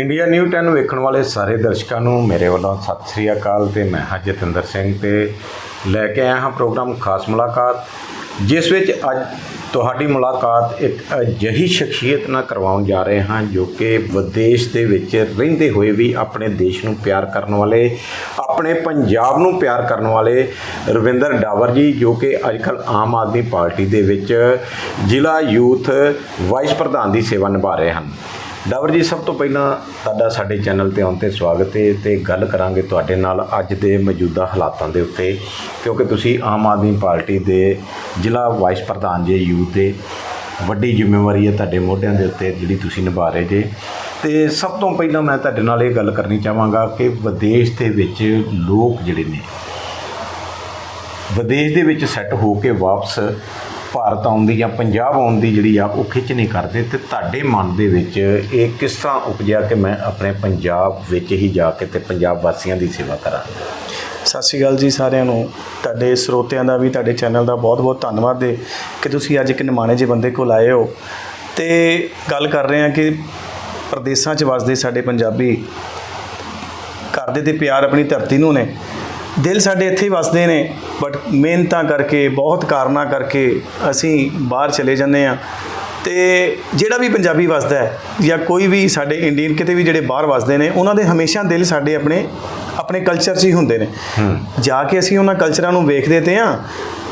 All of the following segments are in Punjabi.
ਇੰਡੀਆ ਨਿਊ 10 ਵੇਖਣ ਵਾਲੇ ਸਾਰੇ ਦਰਸ਼ਕਾਂ ਨੂੰ ਮੇਰੇ ਵੱਲੋਂ ਸਤਿ ਸ੍ਰੀ ਅਕਾਲ ਤੇ ਮੈਂ ਹਾਂ ਜਤਿੰਦਰ ਸਿੰਘ ਤੇ ਲੈ ਕੇ ਆਇਆ ਹਾਂ ਪ੍ਰੋਗਰਾਮ ਖਾਸ ਮੁਲਾਕਾਤ, ਜਿਸ ਵਿੱਚ ਅੱਜ ਤੁਹਾਡੀ ਮੁਲਾਕਾਤ ਇੱਕ ਅਜਿਹੀ ਸ਼ਖਸੀਅਤ ਨਾਲ ਕਰਵਾਉਣ ਜਾ ਰਹੇ ਹਾਂ ਜੋ ਕਿ ਵਿਦੇਸ਼ ਦੇ ਵਿੱਚ ਰਹਿੰਦੇ ਹੋਏ ਵੀ ਆਪਣੇ ਦੇਸ਼ ਨੂੰ ਪਿਆਰ ਕਰਨ ਵਾਲੇ, ਆਪਣੇ ਪੰਜਾਬ ਨੂੰ ਪਿਆਰ ਕਰਨ ਵਾਲੇ ਰਵਿੰਦਰ ਡਾਵਰ ਜੀ, ਜੋ ਕਿ ਅੱਜਕੱਲ ਆਮ ਆਦਮੀ ਪਾਰਟੀ ਦੇ ਵਿੱਚ ਜ਼ਿਲ੍ਹਾ ਯੂਥ ਵਾਈਸ ਪ੍ਰਧਾਨ ਦੀ ਸੇਵਾ ਨਿਭਾ ਰਹੇ ਹਨ। ਡਾਵਰ ਜੀ, ਸਭ ਤੋਂ ਪਹਿਲਾਂ ਤੁਹਾਡਾ ਸਾਡੇ ਚੈਨਲ ਤੇ ਆਉਣ ਤੇ ਸਵਾਗਤ ਹੈ ਤੇ ਗੱਲ ਕਰਾਂਗੇ ਤੁਹਾਡੇ ਨਾਲ ਅੱਜ ਦੇ ਮੌਜੂਦਾ ਹਾਲਾਤਾਂ ਦੇ ਉੱਤੇ, ਕਿਉਂਕਿ ਤੁਸੀਂ ਆਮ ਆਦਮੀ ਪਾਰਟੀ ਦੇ ਜ਼ਿਲ੍ਹਾ ਵਾਈਸ ਪ੍ਰਧਾਨ ਜੇ ਯੂਥ ਦੇ ਵੱਡੀ ਜ਼ਿੰਮੇਵਾਰੀ ਹੈ ਤੁਹਾਡੇ ਮੋਢਿਆਂ ਦੇ ਉੱਤੇ ਜਿਹੜੀ ਤੁਸੀਂ ਨਿਭਾ ਰਹੇ ਜੇ। ਤੇ ਸਭ ਤੋਂ ਪਹਿਲਾਂ ਮੈਂ ਤੁਹਾਡੇ ਨਾਲ ਇਹ ਗੱਲ ਕਰਨੀ ਚਾਹਾਂਗਾ ਕਿ ਵਿਦੇਸ਼ ਦੇ ਵਿੱਚ ਲੋਕ ਜਿਹੜੇ ਨੇ, ਵਿਦੇਸ਼ ਦੇ ਵਿੱਚ ਸੈੱਟ ਹੋ ਕੇ ਵਾਪਸ ਭਾਰਤ ਆਉਣ ਦੀ ਜਾਂ ਪੰਜਾਬ ਆਉਣ ਦੀ ਜਿਹੜੀ ਆ, ਉਹ ਖਿੱਚ ਨਹੀਂ ਕਰਦੇ ਤੇ ਤੁਹਾਡੇ ਮਨ ਦੇ ਵਿੱਚ ਇਹ ਕਿਸ ਤਰ੍ਹਾਂ ਉਪਜਿਆ ਕਿ ਮੈਂ ਆਪਣੇ ਪੰਜਾਬ ਵਿੱਚ ਹੀ ਜਾ ਕੇ ਤੇ ਪੰਜਾਬ ਵਾਸੀਆਂ ਦੀ ਸੇਵਾ ਕਰਾਂ? ਸਤਿ ਸ਼੍ਰੀ ਅਕਾਲ ਜੀ ਸਾਰਿਆਂ ਨੂੰ। ਤੁਹਾਡੇ ਸਰੋਤਿਆਂ ਦਾ ਵੀ, ਤੁਹਾਡੇ ਚੈਨਲ ਦਾ ਬਹੁਤ-ਬਹੁਤ ਧੰਨਵਾਦ ਹੈ ਕਿ ਤੁਸੀਂ ਅੱਜ ਇੱਕ ਨਿਮਾਣੇ ਜਿਹੇ ਬੰਦੇ ਕੋਲ ਆਏ ਹੋ। ਤੇ ਗੱਲ ਕਰ ਰਹੇ ਹਾਂ ਕਿ ਪ੍ਰਦੇਸਾਂ 'ਚ ਵਸਦੇ ਸਾਡੇ ਪੰਜਾਬੀ ਕਰਦੇ ਤੇ ਪਿਆਰ ਆਪਣੀ ਧਰਤੀ ਨੂੰ ਨੇ। ਦਿਲ ਸਾਡੇ ਇੱਥੇ ਹੀ ਵਸਦੇ ਨੇ ਬਟ ਮਿਹਨਤਾਂ ਕਰਕੇ ਬਹੁਤ ਕਾਰਨਾਂ ਕਰਕੇ ਅਸੀਂ ਬਾਹਰ ਚਲੇ ਜਾਂਦੇ ਆ ਤੇ ਜਿਹੜਾ ਵੀ ਪੰਜਾਬੀ ਵਸਦਾ ਹੈ ਜਾਂ ਕੋਈ ਵੀ ਸਾਡੇ ਇੰਡੀਅਨ ਕਿਤੇ ਵੀ ਜਿਹੜੇ ਬਾਹਰ ਵਸਦੇ ਨੇ ਉਹਨਾਂ ਦੇ ਹਮੇਸ਼ਾ ਦਿਲ ਸਾਡੇ ਆਪਣੇ ਆਪਣੇ ਕਲਚਰ 'ਚ ਹੀ ਹੁੰਦੇ ਨੇ। ਜਾ ਕੇ ਅਸੀਂ ਉਹਨਾਂ ਕਲਚਰਾਂ ਨੂੰ ਵੇਖਦੇ ਤੇ ਆ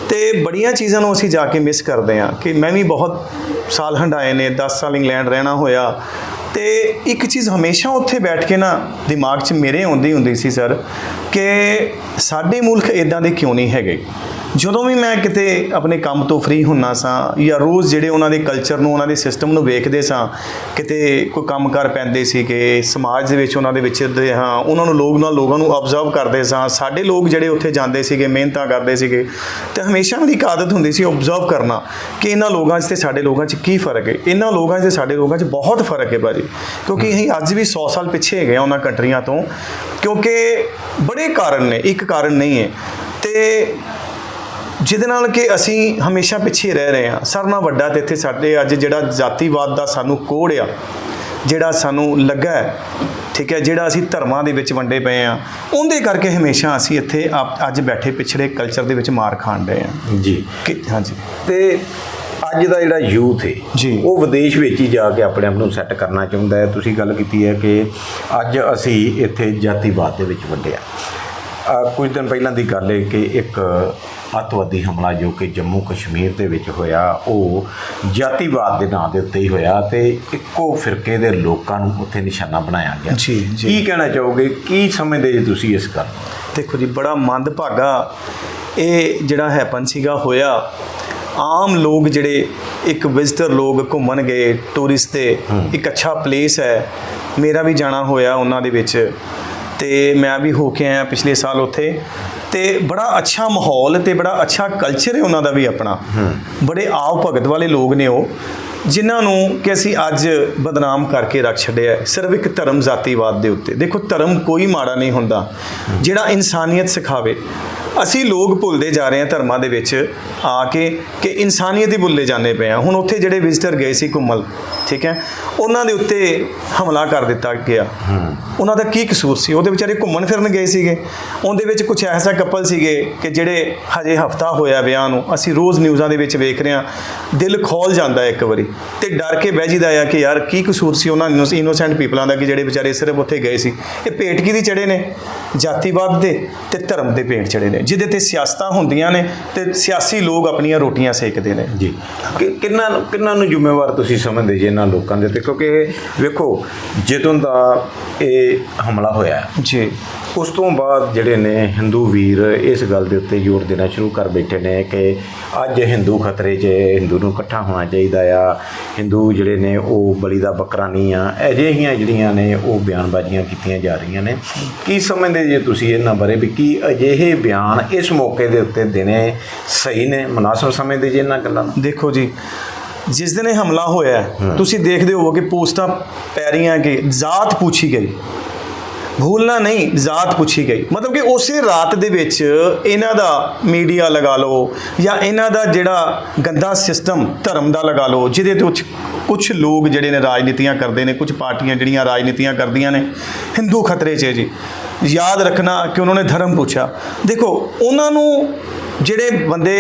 ਤੇ ਬੜੀਆਂ ਚੀਜ਼ਾਂ ਨੂੰ ਅਸੀਂ ਜਾ ਕੇ ਮਿਸ ਕਰਦੇ ਆ ਕਿ ਮੈਂ ਵੀ ਬਹੁਤ ਸਾਲ ਹੰਡਾਏ ਨੇ 10 ਸਾਲ ਇੰਗਲੈਂਡ ਰਹਿਣਾ ਹੋਇਆ। ਤੇ ਇੱਕ ਚੀਜ਼ ਹਮੇਸ਼ਾ ਉੱਥੇ ਬੈਠ ਕੇ ਨਾ ਦਿਮਾਗ 'ਚ ਮੇਰੇ ਆਉਂਦੀ ਹੁੰਦੀ ਸੀ ਸਰ ਕਿ ਸਾਡੇ ਮੁਲਕ ਇਦਾਂ ਦੇ ਕਿਉਂ ਨਹੀਂ ਹੈਗੇ? ਜਦੋਂ ਵੀ ਮੈਂ ਕਿਤੇ ਆਪਣੇ ਕੰਮ ਤੋਂ ਫ੍ਰੀ ਹੁੰਨਾ ਸਾਂ ਜਾਂ ਰੋਜ਼ ਜਿਹੜੇ ਉਹਨਾਂ ਦੇ ਕਲਚਰ ਨੂੰ, ਉਹਨਾਂ ਦੇ ਸਿਸਟਮ ਨੂੰ ਵੇਖਦੇ ਸਾਂ, ਕਿਤੇ ਕੋਈ ਕੰਮ ਕਰ ਪੈਂਦੇ ਸੀ ਕਿ ਸਮਾਜ ਦੇ ਵਿੱਚ ਉਹਨਾਂ ਦੇ ਵਿਚਰਦੇ ਹਾਂ, ਉਹਨਾਂ ਨੂੰ ਲੋਕ ਨਾਲ ਲੋਕਾਂ ਨੂੰ ਅਬਜ਼ਰਵ ਕਰਦੇ ਸਾਂ, ਸਾਡੇ ਲੋਕ ਜਿਹੜੇ ਉੱਥੇ ਜਾਂਦੇ ਸੀਗੇ, ਮਿਹਨਤਾਂ ਕਰਦੇ ਸੀਗੇ, ਤੇ ਹਮੇਸ਼ਾ ਮੇਰੀ ਇੱਕ ਆਦਤ ਹੁੰਦੀ ਸੀ ਅਬਜ਼ਰਵ ਕਰਨਾ ਕਿ ਇਹਨਾਂ ਲੋਕਾਂ 'ਚ ਤੇ ਸਾਡੇ ਲੋਕਾਂ 'ਚ ਕੀ ਫ਼ਰਕ ਹੈ? ਇਹਨਾਂ ਲੋਕਾਂ 'ਚ ਤੇ ਸਾਡੇ ਲੋਕਾਂ 'ਚ ਬਹੁਤ ਫ਼ਰਕ ਹੈ ਭਾਜੀ, ਕਿਉਂਕਿ ਅਸੀਂ ਅੱਜ ਵੀ 100 ਸਾਲ ਪਿੱਛੇ ਹੈਗੇ ਆ ਉਹਨਾਂ ਕੰਟਰੀਆਂ ਤੋਂ ਕਿਉਂਕਿ ਬੜੇ ਕਾਰਨ ਨੇ ਇੱਕ ਕਾਰਨ ਨਹੀਂ ਹੈ। ਤੇ ਜਿਹਦੇ ਨਾਲ ਕਿ ਅਸੀਂ ਹਮੇਸ਼ਾ ਪਿੱਛੇ ਰਹਿ ਰਹੇ ਹਾਂ। ਸਾਰਿਆਂ ਨਾਲੋਂ ਵੱਡਾ ਤੇ ਇੱਥੇ ਸਾਡੇ ਅੱਜ ਜਿਹੜਾ ਜਾਤੀਵਾਦ ਦਾ ਸਾਨੂੰ ਕੋੜ ਆ ਜਿਹੜਾ ਸਾਨੂੰ ਲੱਗਾ ਹੈ ਠੀਕ ਹੈ ਜਿਹੜਾ ਅਸੀਂ ਧਰਮਾਂ ਦੇ ਵਿੱਚ ਵੰਡੇ ਪਏ ਆ ਉਹਦੇ ਕਰਕੇ ਹਮੇਸ਼ਾ ਅਸੀਂ ਇੱਥੇ ਆਪ- ਅੱਜ ਬੈਠੇ ਪਿਛੜੇ ਕਲਚਰ ਦੇ ਵਿੱਚ ਮਾਰ ਖਾਣ ਰਹੇ ਆ ਜੀ। ਹਾਂਜੀ। ਤੇ ਅੱਜ ਦਾ ਜਿਹੜਾ ਯੂਥ ਹੈ ਜੀ। ਉਹ ਵਿਦੇਸ਼ ਵਿੱਚ ਹੀ ਜਾ ਕੇ ਆਪਣੇ ਆਪ ਨੂੰ ਸੈੱਟ ਕਰਨਾ ਚਾਹੁੰਦਾ ਹੈ ਤੁਸੀਂ ਗੱਲ ਕੀਤੀ ਹੈ ਕਿ ਅੱਜ ਅਸੀਂ ਇੱਥੇ ਜਾਤੀਵਾਦ ਦੇ ਵਿੱਚ ਵੰਡਿਆ ਕੁਝ ਦਿਨ ਪਹਿਲਾਂ ਦੀ ਗੱਲ ਹੈ ਕਿ ਇੱਕ ਅੱਤਵਾਦੀ ਹਮਲਾ ਜੋ ਕਿ ਜੰਮੂ ਕਸ਼ਮੀਰ ਦੇ ਵਿੱਚ ਹੋਇਆ ਉਹ ਜਾਤੀਵਾਦ ਦੇ ਨਾਂ ਦੇ ਉੱਤੇ ਹੀ ਹੋਇਆ ਤੇ ਇੱਕੋ ਫਿਰਕੇ ਦੇ ਲੋਕਾਂ ਨੂੰ ਉੱਥੇ ਨਿਸ਼ਾਨਾ ਬਣਾਇਆ ਗਿਆ ਜੀ, ਜੀ। ਕੀ ਕਹਿਣਾ ਚਾਹੋਗੇ ਕੀ ਸਮਝਦੇ ਜੀ ਤੁਸੀਂ ਇਸ ਗੱਲ? ਦੇਖੋ ਜੀ ਬੜਾ ਮੰਦਭਾਗਾ ਇਹ ਜਿਹੜਾ ਹੈਪਨ ਸੀਗਾ ਹੋਇਆ ਆਮ ਲੋਕ ਜਿਹੜੇ ਇੱਕ ਵਿਜ਼ਟਰ ਲੋਕ ਘੁੰਮਣ ਗਏ ਟੂਰਿਸਟ ਤੇ ਇੱਕ ਅੱਛਾ ਪਲੇਸ ਹੈ। ਮੇਰਾ ਵੀ ਜਾਣਾ ਹੋਇਆ ਉਹਨਾਂ ਦੇ ਵਿੱਚ। ਤੇ ਮੈਂ ਵੀ ਹੋ ਕੇ ਆਇਆ ਪਿਛਲੇ ਸਾਲ ਉੱਥੇ। ਤੇ ਬੜਾ ਅੱਛਾ ਮਾਹੌਲ ਤੇ ਬੜਾ ਅੱਛਾ ਕਲਚਰ ਹੈ ਉਹਨਾਂ ਦਾ ਵੀ ਆਪਣਾ। ਬੜੇ ਆਵ ਭਗਤ ਵਾਲੇ ਲੋਕ ਨੇ ਉਹ ਜਿਨ੍ਹਾਂ ਨੂੰ ਕਿ ਅਸੀਂ ਅੱਜ ਬਦਨਾਮ ਕਰਕੇ ਰੱਖ ਛੱਡਿਆ ਸਿਰਫ ਇੱਕ ਧਰਮ ਜਾਤੀਵਾਦ ਦੇ ਉੱਤੇ। ਦੇਖੋ ਧਰਮ ਕੋਈ ਮਾੜਾ ਨਹੀਂ ਹੁੰਦਾ। ਜਿਹੜਾ ਇਨਸਾਨੀਅਤ ਸਿਖਾਵੇ ਅਸੀਂ ਲੋਕ ਭੁੱਲਦੇ ਜਾ ਰਹੇ ਹਾਂ ਧਰਮਾਂ ਦੇ ਵਿੱਚ ਆ ਕੇ ਕਿ ਇਨਸਾਨੀਅਤ ਹੀ ਭੁੱਲੇ ਜਾਂਦੇ ਪਏ ਆ ਹੁਣ ਉੱਥੇ ਜਿਹੜੇ ਵਿਜ਼ਟਰ ਗਏ ਸੀ ਘੁੰਮਲ ਠੀਕ ਹੈ? ਉਹਨਾਂ ਦੇ ਉੱਤੇ ਹਮਲਾ ਕਰ ਦਿੱਤਾ ਗਿਆ। ਉਹਨਾਂ ਦਾ ਕੀ ਕਸੂਰ ਸੀ? ਉਹਦੇ ਵਿਚਾਰੇ ਘੁੰਮਣ ਫਿਰਨ ਗਏ ਸੀਗੇ। ਉਹਦੇ ਵਿੱਚ ਕੁਝ ਐਸਾ ਕਪਲ ਸੀਗੇ ਕਿ ਜਿਹੜੇ ਹਜੇ ਹਫਤਾ ਹੋਇਆ ਵਿਆਹ ਨੂੰ ਅਸੀਂ ਰੋਜ਼ ਨਿਊਜ਼ਾਂ ਦੇ ਵਿੱਚ ਵੇਖ ਰਹੇ ਹਾਂ। ਦਿਲ ਖੋਲ ਜਾਂਦਾ ਇੱਕ ਵਾਰੀ ਤੇ ਡਰ ਕੇ ਬਹਿ ਜੀਦਾ ਆ ਕਿ ਯਾਰ ਕੀ ਕਸੂਰ ਸੀ ਉਹਨਾਂ ਇਨੋਸੈਂਟ ਪੀਪਲਾਂ ਦਾ ਕਿ ਜਿਹੜੇ ਵਿਚਾਰੇ ਸਿਰਫ ਉੱਥੇ ਗਏ ਸੀ। ਇਹ ਭੇਟ ਕੀ ਦੀ ਚੜੇ ਨੇ ਜਾਤੀਵਾਦ ਦੇ ਤੇ ਧਰਮ ਦੇ ਭੇਟ ਚੜੇ ਨੇ। ਜਿਹਦੇ ਤੇ ਸਿਆਸਤਾਂ ਹੁੰਦੀਆਂ ਨੇ ਤੇ ਸਿਆਸੀ ਲੋਕ ਆਪਣੀਆਂ ਰੋਟੀਆਂ ਸੇਕਦੇ ਨੇ। ਜੀ। ਕਿੰਨਾ ਕਿੰਨਾ ਨੂੰ ਜ਼ਿੰਮੇਵਾਰ ਤੁਸੀਂ ਸਮਝਦੇ ਜੀ ਇਹਨਾਂ ਲੋਕਾਂ ਦੇ? ਤੇ ਕਿਉਂਕਿ ਵੇਖੋ ਜਦੋਂ ਦਾ ਇਹ ਹਮਲਾ ਹੋਇਆ ਜੀ। ਉਸ ਤੋਂ ਬਾਅਦ ਜਿਹੜੇ ਨੇ ਹਿੰਦੂ ਵੀਰ ਇਸ ਗੱਲ ਦੇ ਉੱਤੇ ਜ਼ੋਰ ਦੇਣਾ ਸ਼ੁਰੂ ਕਰ ਬੈਠੇ ਨੇ ਕਿ ਅੱਜ ਹਿੰਦੂ ਖਤਰੇ 'ਚ ਹੈ, ਹਿੰਦੂ ਨੂੰ ਇਕੱਠਾ ਹੋਣਾ ਚਾਹੀਦਾ ਆ। ਹਿੰਦੂ ਜਿਹੜੇ ਨੇ ਉਹ ਬਲੀ ਦਾ ਬੱਕਰਾ ਨਹੀਂ ਆ। ਅਜਿਹੀਆਂ ਜਿਹੜੀਆਂ ਨੇ ਉਹ ਬਿਆਨਬਾਜ਼ੀਆਂ ਕੀਤੀਆਂ ਜਾ ਰਹੀਆਂ ਨੇ। ਕੀ ਸਮਝਦੇ ਜੇ ਤੁਸੀਂ ਇਹਨਾਂ ਬਾਰੇ ਵੀ ਕੀ ਅਜਿਹੇ ਬਿਆਨ ਇਸ ਮੌਕੇ ਦੇ ਉੱਤੇ ਦੇਣੇ ਸਹੀ ਨੇ? ਮੁਨਾਸਬ ਸਮਝਦੇ ਜੇ ਇਹਨਾਂ ਗੱਲਾਂ ਨੂੰ? ਦੇਖੋ ਜੀ ਜਿਸ ਦਿਨ ਇਹ ਹਮਲਾ ਹੋਇਆ ਤੁਸੀਂ ਦੇਖਦੇ ਹੋ ਕਿ ਪੋਸਟਾਂ ਪੈ ਰਹੀਆਂ ਕਿ ਜ਼ਾਤ ਪੁੱਛੀ ਗਈ। ਭੂਲਣਾ ਨਹੀਂ, ਜ਼ਾਤ ਪੁੱਛੀ ਗਈ। ਮਤਲਬ ਕਿ ਉਸੇ ਰਾਤ ਦੇ ਵਿੱਚ ਇਹਨਾਂ ਦਾ ਮੀਡੀਆ ਲਗਾ ਲਓ ਜਾਂ ਇਹਨਾਂ ਦਾ ਜਿਹੜਾ ਗੰਦਾ ਸਿਸਟਮ ਧਰਮ ਦਾ ਲਗਾ ਲਓ, ਜਿਹਦੇ ਤੋਂ ਕੁਝ ਲੋਕ ਜਿਹੜੇ ਨੇ ਰਾਜਨੀਤੀਆਂ ਕਰਦੇ ਨੇ ਕੁਝ ਪਾਰਟੀਆਂ ਜਿਹੜੀਆਂ ਰਾਜਨੀਤੀਆਂ ਕਰਦੀਆਂ ਨੇ, ਹਿੰਦੂ ਖਤਰੇ 'ਚ ਜੀ। ਯਾਦ ਰੱਖਣਾ ਕਿ ਉਹਨਾਂ ਨੇ ਧਰਮ ਪੁੱਛਿਆ। ਦੇਖੋ, ਉਹਨਾਂ ਨੂੰ ਜਿਹੜੇ ਬੰਦੇ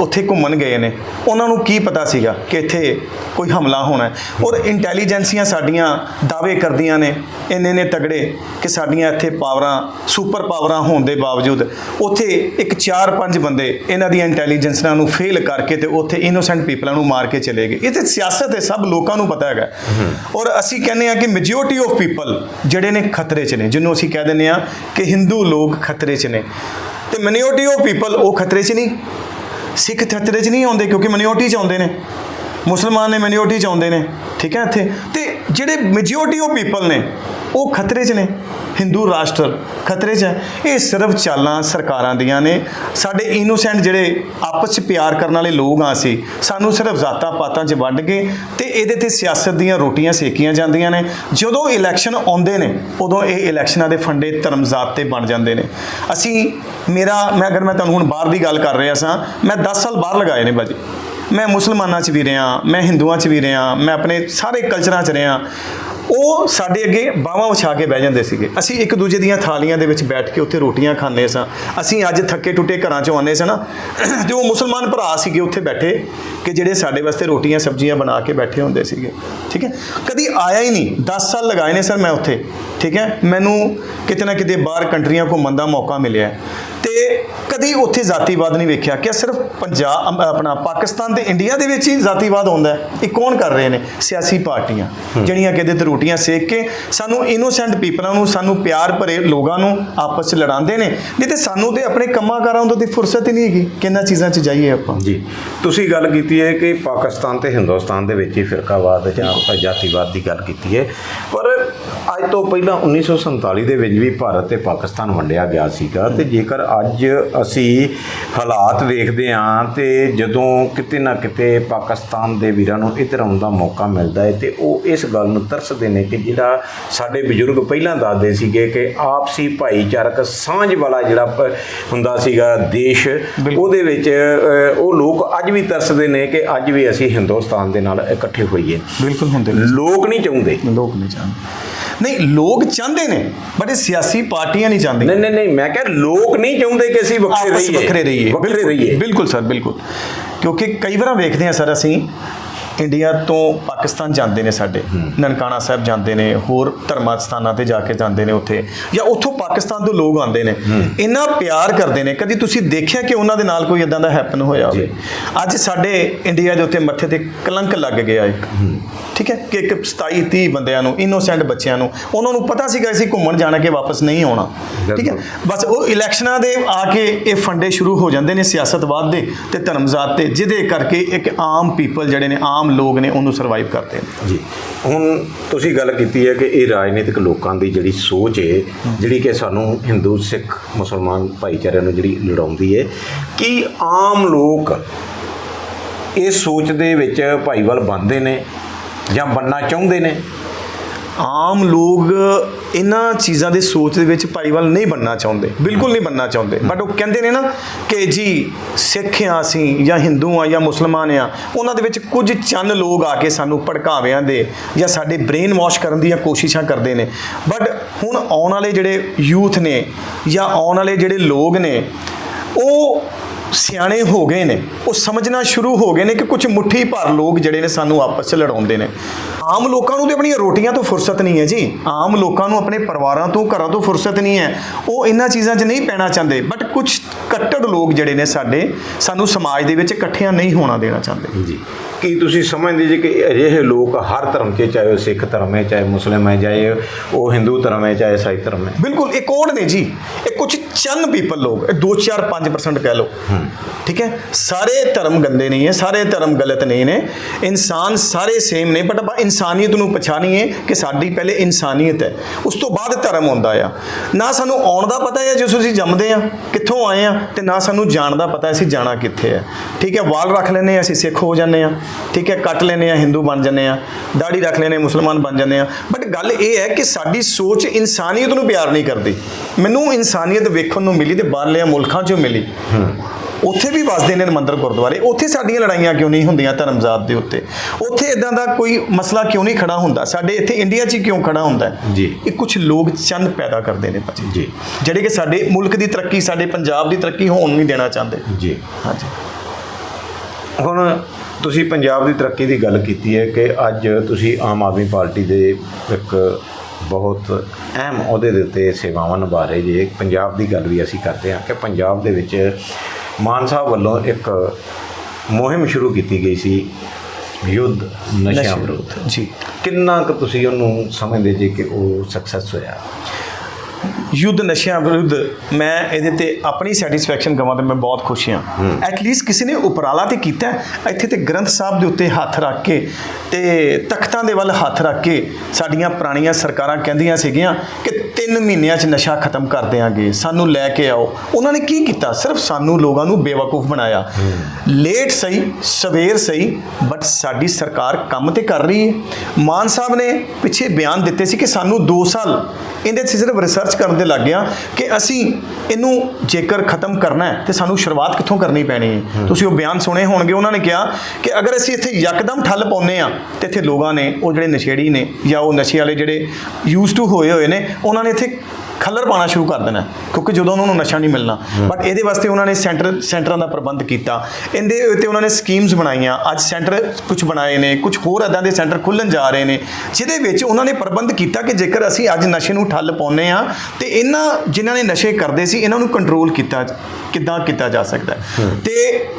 ਉੱਥੇ ਘੁੰਮਣ ਗਏ ਨੇ, ਉਹਨਾਂ ਨੂੰ ਕੀ ਪਤਾ ਸੀਗਾ ਕਿ ਇੱਥੇ ਕੋਈ ਹਮਲਾ ਹੋਣਾ ਹੈ? ਔਰ ਇੰਟੈਲੀਜੈਂਸੀਆਂ ਸਾਡੀਆਂ ਦਾਅਵੇ ਕਰਦੀਆਂ ਨੇ, ਇੰਨੇ ਨੇ ਤਗੜੇ ਕਿ ਸਾਡੀਆਂ ਇੱਥੇ ਪਾਵਰਾਂ, ਸੁਪਰ ਪਾਵਰਾਂ ਹੋਣ ਦੇ ਬਾਵਜੂਦ ਉੱਥੇ ਇੱਕ 4-5 ਬੰਦੇ ਇਹਨਾਂ ਦੀਆਂ ਇੰਟੈਲੀਜੈਂਸਾਂ ਨੂੰ ਫੇਲ ਕਰਕੇ ਤੇ ਉੱਥੇ ਇਨੋਸੈਂਟ ਪੀਪਲਾਂ ਨੂੰ ਮਾਰ ਕੇ ਚਲੇ ਗਏ। ਇਹ ਤੇ ਸਿਆਸਤ ਹੈ, ਸਭ ਲੋਕਾਂ ਨੂੰ ਪਤਾ ਹੈਗਾ। ਔਰ ਅਸੀਂ ਕਹਿੰਦੇ ਆ ਕਿ ਮੈਜੋਰਟੀ ਆਫ ਪੀਪਲ ਜਿਹੜੇ ਨੇ ਖਤਰੇ 'ਚ ਨੇ, ਜਿਹਨੂੰ ਅਸੀਂ ਕਹਿ ਦਿੰਦੇ ਆ ਕਿ ਹਿੰਦੂ ਲੋਕ ਖਤਰੇ 'ਚ ਨੇ। ਤੇ ਮਿਨੋਰਟੀ ਆਫ ਪੀਪਲ ਉਹ ਖਤਰੇ 'ਚ ਨਹੀਂ। ਸਿੱਖ ਖਤਰੇ 'ਚ ਨਹੀਂ ਆਉਂਦੇ ਕਿਉਂਕਿ ਮਿਨੋਰਟੀ 'ਚ ਆਉਂਦੇ ਨੇ। ਮੁਸਲਮਾਨ ਨੇ ਮਿਨੋਰਟੀ 'ਚ ਆਉਂਦੇ ਨੇ, ਠੀਕ ਹੈ ਇੱਥੇ। ਤੇ ਜਿਹੜੇ ਮੈਜੋਰਟੀ ਆਫ ਪੀਪਲ ਨੇ, ਉਹ ਖਤਰੇ 'ਚ ਨੇ ਹਿੰਦੂ ਰਾਸ਼ਟਰ ਖਤਰੇ 'ਚ ਹੈ। ਇਹ ਸਿਰਫ ਚਾਲਾਂ ਸਰਕਾਰਾਂ ਦੀਆਂ ਨੇ। ਸਾਡੇ ਇਨੋਸੈਂਟ ਜਿਹੜੇ ਆਪਸ 'ਚ ਪਿਆਰ ਕਰਨ ਵਾਲੇ ਲੋਕ ਆ ਸੀ ਸਾਨੂੰ ਸਿਰਫ ਜ਼ਾਤਾਂ ਪਾਤਾਂ 'ਚ ਵੰਡ ਕੇ ਤੇ ਇਹਦੇ ਤੇ ਸਿਆਸਤ ਦੀਆਂ ਰੋਟੀਆਂ ਸੇਕੀਆਂ ਜਾਂਦੀਆਂ ਨੇ। ਜਦੋਂ ਇਲੈਕਸ਼ਨ ਆਉਂਦੇ ਨੇ, ਉਦੋਂ ਇਹ ਇਲੈਕਸ਼ਨਾਂ ਦੇ ਫੰਡੇ ਧਰਮਜ਼ਾਤ ਤੇ ਬਣ ਜਾਂਦੇ ਨੇ। ਅਸੀਂ, ਮੇਰਾ, ਮੈਂ ਅਗਰ ਮੈਂ ਤੁਹਾਨੂੰ ਹੁਣ ਬਾਹਰ ਦੀ ਗੱਲ ਕਰ ਰਿਹਾ ਸਾਂ, ਮੈਂ 10 ਸਾਲ ਬਾਹਰ ਲਗਾਏ ਨੇ ਬਾਜੀ ਮੈਂ ਮੁਸਲਮਾਨਾਂ 'ਚ ਵੀ ਰਿਹਾ, ਮੈਂ ਹਿੰਦੂਆਂ 'ਚ ਵੀ ਰਿਹਾ, ਮੈਂ ਆਪਣੇ ਸਾਰੇ ਕਲਚਰਾਂ 'ਚ ਰਿਹਾ। ਉਹ ਸਾਡੇ ਅੱਗੇ ਬਾਹਾਂ ਵਿਛਾ ਕੇ ਬਹਿ ਜਾਂਦੇ ਸੀਗੇ। ਅਸੀਂ ਇੱਕ ਦੂਜੇ ਦੀਆਂ ਥਾਲੀਆਂ ਦੇ ਵਿੱਚ ਬੈਠ ਕੇ ਉੱਥੇ ਰੋਟੀਆਂ ਖਾਂਦੇ ਸਾਂ। ਅਸੀਂ ਅੱਜ ਥੱਕੇ ਟੁੱਟੇ ਘਰਾਂ 'ਚੋਂ ਆਉਂਦੇ ਸਾਂ ਨਾ, ਤੇ ਉਹ ਮੁਸਲਮਾਨ ਭਰਾ ਸੀਗੇ ਉੱਥੇ ਬੈਠੇ ਕਿ ਜਿਹੜੇ ਸਾਡੇ ਵਾਸਤੇ ਰੋਟੀਆਂ, ਸਬਜ਼ੀਆਂ ਬਣਾ ਕੇ ਬੈਠੇ ਹੁੰਦੇ ਸੀਗੇ। ਠੀਕ ਹੈ? ਕਦੀ ਆਇਆ ਹੀ ਨਹੀਂ। 10 ਸਾਲ ਲਗਾਏ ਨੇ ਸਰ ਮੈਂ ਉੱਥੇ। ਠੀਕ ਹੈ? ਮੈਨੂੰ ਕਿਤੇ ਨਾ ਕਿਤੇ ਬਾਹਰ ਕੰਟਰੀਆਂ ਘੁੰਮਣ ਦਾ ਮੌਕਾ ਮਿਲਿਆ। ਤੇ ਕਦੀ ਉੱਥੇ ਜਾਤੀਵਾਦ ਨਹੀਂ ਵੇਖਿਆ ਕਿ ਸਿਰਫ ਪੰਜਾਬ ਆਪਣਾ ਪਾਕਿਸਤਾਨ ਤੇ ਇੰਡੀਆ ਦੇ ਵਿੱਚ ਹੀ ਜਾਤੀਵਾਦ ਹੁੰਦਾ ਹੈ। ਇਹ ਕੌਣ ਕਰ ਰਹੇ ਨੇ? ਸਿਆਸੀ ਪਾਰਟੀਆਂ ਜਿਹੜੀਆਂ ਕਿਤੇ ਤੇ ਰੋਟੀਆਂ ਸੇਕ ਕੇ ਸਾਨੂੰ ਇਨੋਸੈਂਟ ਪੀਪਲਾਂ ਨੂੰ ਸਾਨੂੰ ਪਿਆਰ ਭਰੇ ਲੋਕਾਂ ਨੂੰ ਆਪਸ 'ਚ ਲੜਾਉਂਦੇ ਨੇ। ਨਹੀਂ ਤੇ ਸਾਨੂੰ ਤੇ ਆਪਣੇ ਕੰਮਾਂ ਕਾਰਾਂ ਤੋਂ ਤੇ ਫੁਰਸਤ ਹੀ ਨਹੀਂ ਹੈਗੀ। ਕਿ ਇਹਨਾਂ ਚੀਜ਼ਾਂ 'ਚ ਜਾਈਏ ਆਪਾਂ? ਜੀ। ਤੁਸੀਂ ਗੱਲ ਕੀਤੀ ਹੈ ਕਿ ਪਾਕਿਸਤਾਨ ਤੇ ਹਿੰਦੁਸਤਾਨ ਦੇ ਵਿੱਚ ਹੀ ਫਿਰਕਾਵਾਦ ਜਾਂ ਜਾਤੀਵਾਦ ਦੀ ਗੱਲ ਕੀਤੀ ਹੈ। ਪਰ ਅੱਜ ਤੋਂ ਪਹਿਲਾਂ 1947 ਦੇ ਵਿੱਚ ਵੀ ਭਾਰਤ ਤੇ ਪਾਕਿਸਤਾਨ ਵੰਡਿਆ ਗਿਆ ਸੀਗਾ ਤੇ ਜੇਕਰ ਅੱਜ ਅਸੀਂ ਹਾਲਾਤ ਵੇਖਦੇ ਹਾਂ ਤੇ ਜਦੋਂ ਕਿਤੇ ਨਾ ਕਿਤੇ ਪਾਕਿਸਤਾਨ ਦੇ ਵੀਰਾਂ ਨੂੰ ਇੱਧਰ ਆਉਣ ਦਾ ਮੌਕਾ ਮਿਲਦਾ ਹੈ ਤੇ ਉਹ ਇਸ ਗੱਲ ਨੂੰ ਤਰਸਦੇ ਨੇ ਕਿ ਜਿਹੜਾ ਸਾਡੇ ਬਜ਼ੁਰਗ ਪਹਿਲਾਂ ਦੱਸਦੇ ਸੀਗੇ ਕਿ ਆਪਸੀ ਭਾਈਚਾਰਕ ਸਾਂਝ ਵਾਲਾ ਜਿਹੜਾ ਹੁੰਦਾ ਸੀਗਾ ਦੇਸ਼ ਉਹਦੇ ਵਿੱਚ ਉਹ ਲੋਕ ਅੱਜ ਵੀ ਤਰਸਦੇ ਨੇ ਕਿ ਅੱਜ ਵੀ ਅਸੀਂ ਹਿੰਦੁਸਤਾਨ ਦੇ ਨਾਲ ਇਕੱਠੇ ਹੋਈਏ। ਬਿਲਕੁਲ ਹੁੰਦੇ ਲੋਕ ਨਹੀਂ ਚਾਹੁੰਦੇ। ਲੋਕ ਨਹੀਂ ਚਾਹੁੰਦੇ। ਨਹੀਂ ਲੋਕ ਚਾਹੁੰਦੇ ਨੇ ਬਟ ਇਹ ਸਿਆਸੀ ਪਾਰਟੀਆਂ ਨਹੀਂ ਚਾਹੁੰਦੀਆਂ। ਨਹੀਂ ਨਹੀਂ ਨਹੀਂ ਮੈਂ ਕਿਹਾ ਲੋਕ ਨਹੀਂ ਚਾਹੁੰਦੇ ਕਿ ਅਸੀਂ ਵੱਖਰੇ ਰਹੀਏ। ਵੱਖਰੇ ਰਹੀਏ। ਬਿਲਕੁਲ- ਸਰ ਬਿਲਕੁਲ। ਕਿਉਂਕਿ ਕਈ ਵਾਰ ਵੇਖਦੇ ਹਾਂ ਸਰ ਅਸੀਂ ਇੰਡੀਆ ਤੋਂ ਪਾਕਿਸਤਾਨ ਜਾਂਦੇ ਨੇ ਸਾਡੇ ਨਨਕਾਣਾ ਸਾਹਿਬ ਜਾਂਦੇ ਨੇ ਹੋਰ ਧਰਮਾਂ ਸਥਾਨਾਂ ਤੇ ਜਾ ਕੇ ਜਾਂਦੇ ਨੇ ਉੱਥੇ ਜਾਂ ਉੱਥੋਂ ਪਾਕਿਸਤਾਨ ਤੋਂ ਲੋਕ ਆਉਂਦੇ ਨੇ। ਇੰਨਾ ਪਿਆਰ ਕਰਦੇ ਨੇ ਕਦੀ ਤੁਸੀਂ ਦੇਖਿਆ ਕਿ ਉਹਨਾਂ ਦੇ ਨਾਲ ਕੋਈ ਇਦਾਂ ਦਾ ਹੈਪਨ ਹੋਇਆ ਹੋਵੇ? ਅੱਜ ਸਾਡੇ ਇੰਡੀਆ ਦੇ ਉੱਤੇ ਮੱਥੇ ਤੇ ਕਲੰਕ ਲੱਗ ਗਿਆ ਇੱਕ। ਠੀਕ ਹੈ? ਕਿ ਇੱਕ 27 30 ਬੰਦਿਆਂ ਨੂੰ ਇਨੋਸੈਂਟ ਬੱਚਿਆਂ ਨੂੰ ਉਹਨਾਂ ਨੂੰ ਪਤਾ ਸੀਗਾ ਅਸੀਂ ਘੁੰਮਣ ਜਾਣਾ ਕਿ ਵਾਪਸ ਨਹੀਂ ਆਉਣਾ। ਠੀਕ ਹੈ? ਬਸ ਉਹ ਇਲੈਕਸ਼ਨਾਂ ਦੇ ਆ ਕੇ ਇਹ ਫੰਡੇ ਸ਼ੁਰੂ ਹੋ ਜਾਂਦੇ ਨੇ ਸਿਆਸਤਵਾਦ ਦੇ ਤੇ ਧਰਮਜ਼ਾਤ ਤੇ ਜਿਹਦੇ ਕਰਕੇ ਇੱਕ ਆਮ ਪੀਪਲ ਜਿਹੜੇ ਨੇ ਆਮ ਲੋਕ ਨੇ ਉਹਨੂੰ ਸਰਵਾਈਵ ਕਰਦੇ ਨੇ। ਜੀ। ਹੁਣ ਤੁਸੀਂ ਗੱਲ ਕੀਤੀ ਹੈ ਕਿ ਇਹ ਰਾਜਨੀਤਿਕ ਲੋਕਾਂ ਦੀ ਜਿਹੜੀ ਸੋਚ ਹੈ ਜਿਹੜੀ ਕਿ ਸਾਨੂੰ ਹਿੰਦੂ ਸਿੱਖ ਮੁਸਲਮਾਨ ਭਾਈਚਾਰਿਆਂ ਨੂੰ ਜਿਹੜੀ ਲੜਾਉਂਦੀ ਹੈ ਕਿ ਆਮ ਲੋਕ ਇਸ ਸੋਚ ਦੇ ਵਿੱਚ ਭਾਈਵਾਲ ਬਣਦੇ ਨੇ ਜਾਂ ਬੰਨਾ ਚਾਹੁੰਦੇ ਨੇ? ਆਮ ਲੋਕ ਇਹਨਾਂ ਚੀਜ਼ਾਂ ਦੇ ਸੋਚ ਦੇ ਵਿੱਚ ਭਾਈਵਾਲ ਨਹੀਂ ਬੰਨਣਾ ਚਾਹੁੰਦੇ, ਬਿਲਕੁਲ ਨਹੀਂ ਬੰਨਣਾ ਚਾਹੁੰਦੇ। ਬਟ ਉਹ ਕਹਿੰਦੇ ਨੇ ਨਾ ਕਿ ਜੀ, ਸਿੱਖ ਆ ਅਸੀਂ, ਜਾਂ ਹਿੰਦੂ ਆ ਜਾਂ ਮੁਸਲਮਾਨ ਆ ਉਹਨਾਂ ਦੇ ਵਿੱਚ ਕੁਝ ਚੰਨ ਲੋਕ ਆ ਕੇ ਸਾਨੂੰ ਭੜਕਾਵਿਆਂ ਦੇ, ਜਾਂ ਸਾਡੇ ਬ੍ਰੇਨ ਵਾਸ਼ ਕਰਨ ਦੀਆਂ ਕੋਸ਼ਿਸ਼ਾਂ ਕਰਦੇ ਨੇ। ਬਟ ਹੁਣ ਆਉਣ ਵਾਲੇ ਜਿਹੜੇ ਯੂਥ ਨੇ, ਜਾਂ ਆਉਣ ਵਾਲੇ ਜਿਹੜੇ ਲੋਕ ਨੇ, ਉਹ ਸਿਆਣੇ ਹੋ ਗਏ ਨੇ, ਉਹ ਸਮਝਣਾ ਸ਼ੁਰੂ ਹੋ ਗਏ ਨੇ ਕਿ ਕੁਝ ਮੁੱਠੀ ਭਰ ਲੋਕ ਜਿਹੜੇ ਨੇ ਸਾਨੂੰ ਆਪਸ 'ਚ ਲੜਾਉਂਦੇ ਨੇ। ਆਮ ਲੋਕਾਂ ਨੂੰ ਤੇ ਆਪਣੀਆਂ ਰੋਟੀਆਂ ਤੋਂ ਫੁਰਸਤ ਨਹੀਂ ਹੈ ਜੀ। ਆਮ ਲੋਕਾਂ ਨੂੰ ਆਪਣੇ ਪਰਿਵਾਰਾਂ ਤੋਂ, ਘਰਾਂ ਤੋਂ ਫੁਰਸਤ ਨਹੀਂ ਹੈ। ਉਹ ਇਹਨਾਂ ਚੀਜ਼ਾਂ 'ਚ ਨਹੀਂ ਪੈਣਾ ਚਾਹੁੰਦੇ ਬਟ ਕੁਝ ਕੱਟੜ ਲੋਕ ਜਿਹੜੇ ਨੇ ਸਾਡੇ, ਸਾਨੂੰ ਸਮਾਜ ਦੇ ਵਿੱਚ ਇਕੱਠਿਆਂ ਨਹੀਂ ਹੋਣਾ ਦੇਣਾ ਚਾਹੁੰਦੇ। ਜੀ ਕੀ ਤੁਸੀਂ ਸਮਝਦੇ ਜੀ ਕਿ ਅਜਿਹੇ ਲੋਕ ਹਰ ਧਰਮ 'ਚ ਚਾਹੇ ਉਹ ਸਿੱਖ ਧਰਮ ਹੈ ਚਾਹੇ ਮੁਸਲਿਮ ਹੈ ਚਾਹੇ ਉਹ ਹਿੰਦੂ ਧਰਮ ਹੈ ਚਾਹੇ ਈਸਾਈ ਧਰਮ ਹੈ। ਬਿਲਕੁਲ ਇਹ ਕੋਡ ਨੇ ਜੀ। ਇਹ ਕੁਝ ਚੰਨ ਪੀਪਲ ਲੋਕ ਇਹ 2 4 5% ਕਹਿ ਲਓ। ਠੀਕ ਹੈ? ਸਾਰੇ ਧਰਮ ਗੰਦੇ ਨਹੀਂ ਹੈ ਸਾਰੇ ਧਰਮ ਗਲਤ ਨਹੀਂ ਨੇ। ਇਨਸਾਨ ਸਾਰੇ ਸੇਮ ਨੇ ਬਟ ਆਪਾਂ ਇਨਸਾਨੀਅਤ ਨੂੰ ਪਛਾਣੀਏ ਕਿ ਸਾਡੀ ਪਹਿਲੇ ਇਨਸਾਨੀਅਤ ਹੈ। ਉਸ ਤੋਂ ਬਾਅਦ ਧਰਮ ਹੁੰਦਾ ਆ। ਨਾ ਸਾਨੂੰ ਆਉਣ ਦਾ ਪਤਾ ਹੈ ਜਿਸ ਅਸੀਂ ਜੰਮਦੇ ਆ ਕਿੱਥੋਂ ਆਏ ਆ ਤੇ ਨਾ ਸਾਨੂੰ ਜਾਣ ਦਾ ਪਤਾ ਅਸੀਂ ਜਾਣਾ ਕਿੱਥੇ ਹੈ। ਠੀਕ ਹੈ? ਵਾਲ ਰੱਖ ਲੈਨੇ ਅਸੀਂ ਸਿੱਖ ਹੋ ਜਾਂਦੇ ਆ ਠੀਕ ਹੈ ਕੱਟ ਲੈਨੇ ਆ ਹਿੰਦੂ ਬਣ ਜੰਨੇ ਆ ਦਾੜੀ ਰੱਖ ਲੈਨੇ ਮੁਸਲਮਾਨ ਬਣ ਜੰਨੇ ਆ ਬਟ ਗੱਲ ਇਹ ਹੈ ਕਿ ਸਾਡੀ ਸੋਚ ਇਨਸਾਨੀਅਤ ਨੂੰ ਪਿਆਰ ਨਹੀਂ ਕਰਦੀ। ਮੈਨੂੰ ਇਨਸਾਨੀਅਤ ਵੇਖਣ ਨੂੰ ਮਿਲੀ ਤੇ ਬਾਹਰਲੇ ਮੁਲਕਾਂ 'ਚੋਂ ਮਿਲੀ। ਉੱਥੇ ਵੀ ਵਸਦੇ ਨੇ ਮੰਦਰ ਗੁਰਦੁਆਰੇ। ਉੱਥੇ ਸਾਡੀਆਂ ਲੜਾਈਆਂ ਕਿਉਂ ਨਹੀਂ ਹੁੰਦੀਆਂ ਧਰਮਜ਼ਾਤ ਦੇ ਉੱਤੇ? ਉੱਥੇ ਇਦਾਂ ਦਾ ਕੋਈ ਮਸਲਾ ਕਿਉਂ ਨਹੀਂ ਖੜਾ ਹੁੰਦਾ? ਸਾਡੇ ਇੱਥੇ ਇੰਡੀਆ 'ਚ ਹੀ ਕਿਉਂ ਖੜਾ ਹੁੰਦਾ? ਜੀ। ਇਹ ਕੁਝ ਲੋਕ ਚੰਨ ਪੈਦਾ ਕਰਦੇ ਨੇ ਭਾਜੀ। ਜੀ। ਜਿਹੜੇ ਕਿ ਸਾਡੇ ਮੁਲਕ ਦੀ ਤਰੱਕੀ ਸਾਡੇ ਪੰਜਾਬ ਦੀ ਤਰੱਕੀ ਹੋਣ ਨਹੀਂ ਦੇਣਾ ਚਾਹੁੰਦੇ। ਜੀ। ਹਾਂਜੀ। ਹੁਣ ਤੁਸੀਂ ਪੰਜਾਬ ਦੀ ਤਰੱਕੀ ਦੀ ਗੱਲ ਕੀਤੀ ਹੈ ਕਿ ਅੱਜ ਤੁਸੀਂ ਆਮ ਆਦਮੀ ਪਾਰਟੀ ਦੇ ਇੱਕ ਬਹੁਤ ਅਹਿਮ ਅਹੁਦੇ ਦੇ ਉੱਤੇ ਸੇਵਾਵਾਂ ਨਿਭਾ ਰਹੇ ਜੇ। ਪੰਜਾਬ ਦੀ ਗੱਲ ਵੀ ਅਸੀਂ ਕਰਦੇ ਹਾਂ ਕਿ ਪੰਜਾਬ ਦੇ ਵਿੱਚ ਮਾਨ ਸਾਹਿਬ ਵੱਲੋਂ ਇੱਕ ਮੁਹਿੰਮ ਸ਼ੁਰੂ ਕੀਤੀ ਗਈ ਸੀ ਯੁੱਧ ਨਸ਼ਿਆਂ ਵਿਰੁੱਧ। ਜੀ। ਕਿੰਨਾ ਕੁ ਤੁਸੀਂ ਉਹਨੂੰ ਸਮਝਦੇ ਜੇ ਕਿ ਉਹ ਸਕਸੈਸ ਹੋਇਆ? ਯੁੱਧ ਨਸ਼ਿਆਂ ਵਿਰੁੱਧ ਮੈਂ ਇਹਦੇ ਤੇ ਆਪਣੀ ਸੈਟੀਸਫੈਕਸ਼ਨ ਕਵਾਂ ਤੇ ਮੈਂ ਬਹੁਤ ਖੁਸ਼ ਹਾਂ ਐਟ ਲੀਸਟ ਕਿਸੇ ਨੇ ਉਪਰਾਲਾ ਤੇ ਕੀਤਾ। ਇੱਥੇ ਤੇ ਗ੍ਰੰਥ ਸਾਹਿਬ ਦੇ ਉੱਤੇ ਹੱਥ ਰੱਖ ਕੇ ਤੇ ਤਖਤਾਂ ਦੇ ਵੱਲ ਹੱਥ ਰੱਖ ਕੇ ਸਾਡੀਆਂ ਪੁਰਾਣੀਆਂ ਸਰਕਾਰਾਂ ਕਹਿੰਦੀਆਂ ਸੀਗੀਆਂ ਕਿ 3 ਮਹੀਨਿਆਂ 'ਚ ਨਸ਼ਾ ਖਤਮ ਕਰ ਦਿਆਂਗੇ ਸਾਨੂੰ ਲੈ ਕੇ ਆਓ। ਉਹਨਾਂ ਨੇ ਕੀ ਕੀਤਾ? ਸਿਰਫ ਸਾਨੂੰ ਲੋਕਾਂ ਨੂੰ ਬੇਵਕੂਫ ਬਣਾਇਆ। ਲੇਟ ਸਹੀ ਸਵੇਰ ਸਹੀ ਬਟ ਸਾਡੀ ਸਰਕਾਰ ਕੰਮ ਤੇ ਕਰ ਰਹੀ ਹੈ। ਮਾਨ ਸਾਹਿਬ ਨੇ ਪਿੱਛੇ ਬਿਆਨ ਦਿੱਤੇ ਸੀ ਕਿ ਸਾਨੂੰ 2 ਸਾਲ ਇਹਦੇ 'ਚ ਸਿਰਫ ਰਿਸਰਚ ਕਰਨ ਦੇ ਲੱਗ ਗਿਆ ਕਿ ਅਸੀਂ ਇਹਨੂੰ ਜੇਕਰ ਖਤਮ ਕਰਨਾ ਹੈ ਤੇ ਸਾਨੂੰ ਸ਼ੁਰੂਆਤ ਕਿੱਥੋਂ ਕਰਨੀ ਪੈਣੀ ਹੈ? ਤੁਸੀਂ ਉਹ ਬਿਆਨ ਸੁਣੇ ਹੋਣਗੇ ਉਹਨਾਂ ਨੇ ਕਿਹਾ ਕਿ ਅਗਰ ਅਸੀਂ ਇੱਥੇ ਯਕਦਮ ਠੱਲ ਪਾਉਂਦੇ ਆ ਤੇ ਇੱਥੇ ਲੋਕਾਂ ਨੇ ਉਹ ਜਿਹੜੇ ਨਸ਼ੇੜੀ ਨੇ ਜਾਂ ਉਹ ਨਸ਼ੇ ਵਾਲੇ ਜਿਹੜੇ ਯੂਜ਼ ਟੂ ਹੋਏ ਹੋਏ ਨੇ ਉਹਨਾਂ ਨੇ ਇੱਥੇ ਖੱਲਰ ਪਾਣਾ ਸ਼ੁਰੂ ਕਰ ਦੇਣਾ ਕਿਉਂਕਿ ਜਦੋਂ ਉਹਨਾਂ ਨੂੰ ਨਸ਼ਾ ਨਹੀਂ ਮਿਲਣਾ। ਬਟ ਇਹਦੇ ਵਾਸਤੇ ਉਹਨਾਂ ਨੇ ਸੈਂਟਰ ਸੈਂਟਰਾਂ ਦਾ ਪ੍ਰਬੰਧ ਕੀਤਾ। ਇਹਦੇ ਉੱਤੇ ਉਹਨਾਂ ਨੇ ਸਕੀਮਸ ਬਣਾਈਆਂ। ਅੱਜ ਸੈਂਟਰ ਕੁਝ ਬਣਾਏ ਨੇ ਕੁਝ ਹੋਰ ਇਦਾਂ ਦੇ ਸੈਂਟਰ ਖੁੱਲਣ ਜਾ ਰਹੇ ਨੇ ਜਿਹਦੇ ਵਿੱਚ ਉਹਨਾਂ ਨੇ ਪ੍ਰਬੰਧ ਕੀਤਾ ਕਿ ਜੇਕਰ ਅਸੀਂ ਅੱਜ ਨਸ਼ੇ ਨੂੰ ਠੱਲ ਪਾਉਂਦੇ ਆ ਤੇ ਇਹਨਾਂ ਜਿਨ੍ਹਾਂ ਨੇ ਨਸ਼ੇ ਕਰਦੇ ਸੀ ਇਹਨਾਂ ਨੂੰ ਕੰਟਰੋਲ ਕੀਤਾ। ਕਿੱਦਾਂ ਕੀਤਾ ਜਾ ਸਕਦਾ ਹੈ। ਤੇ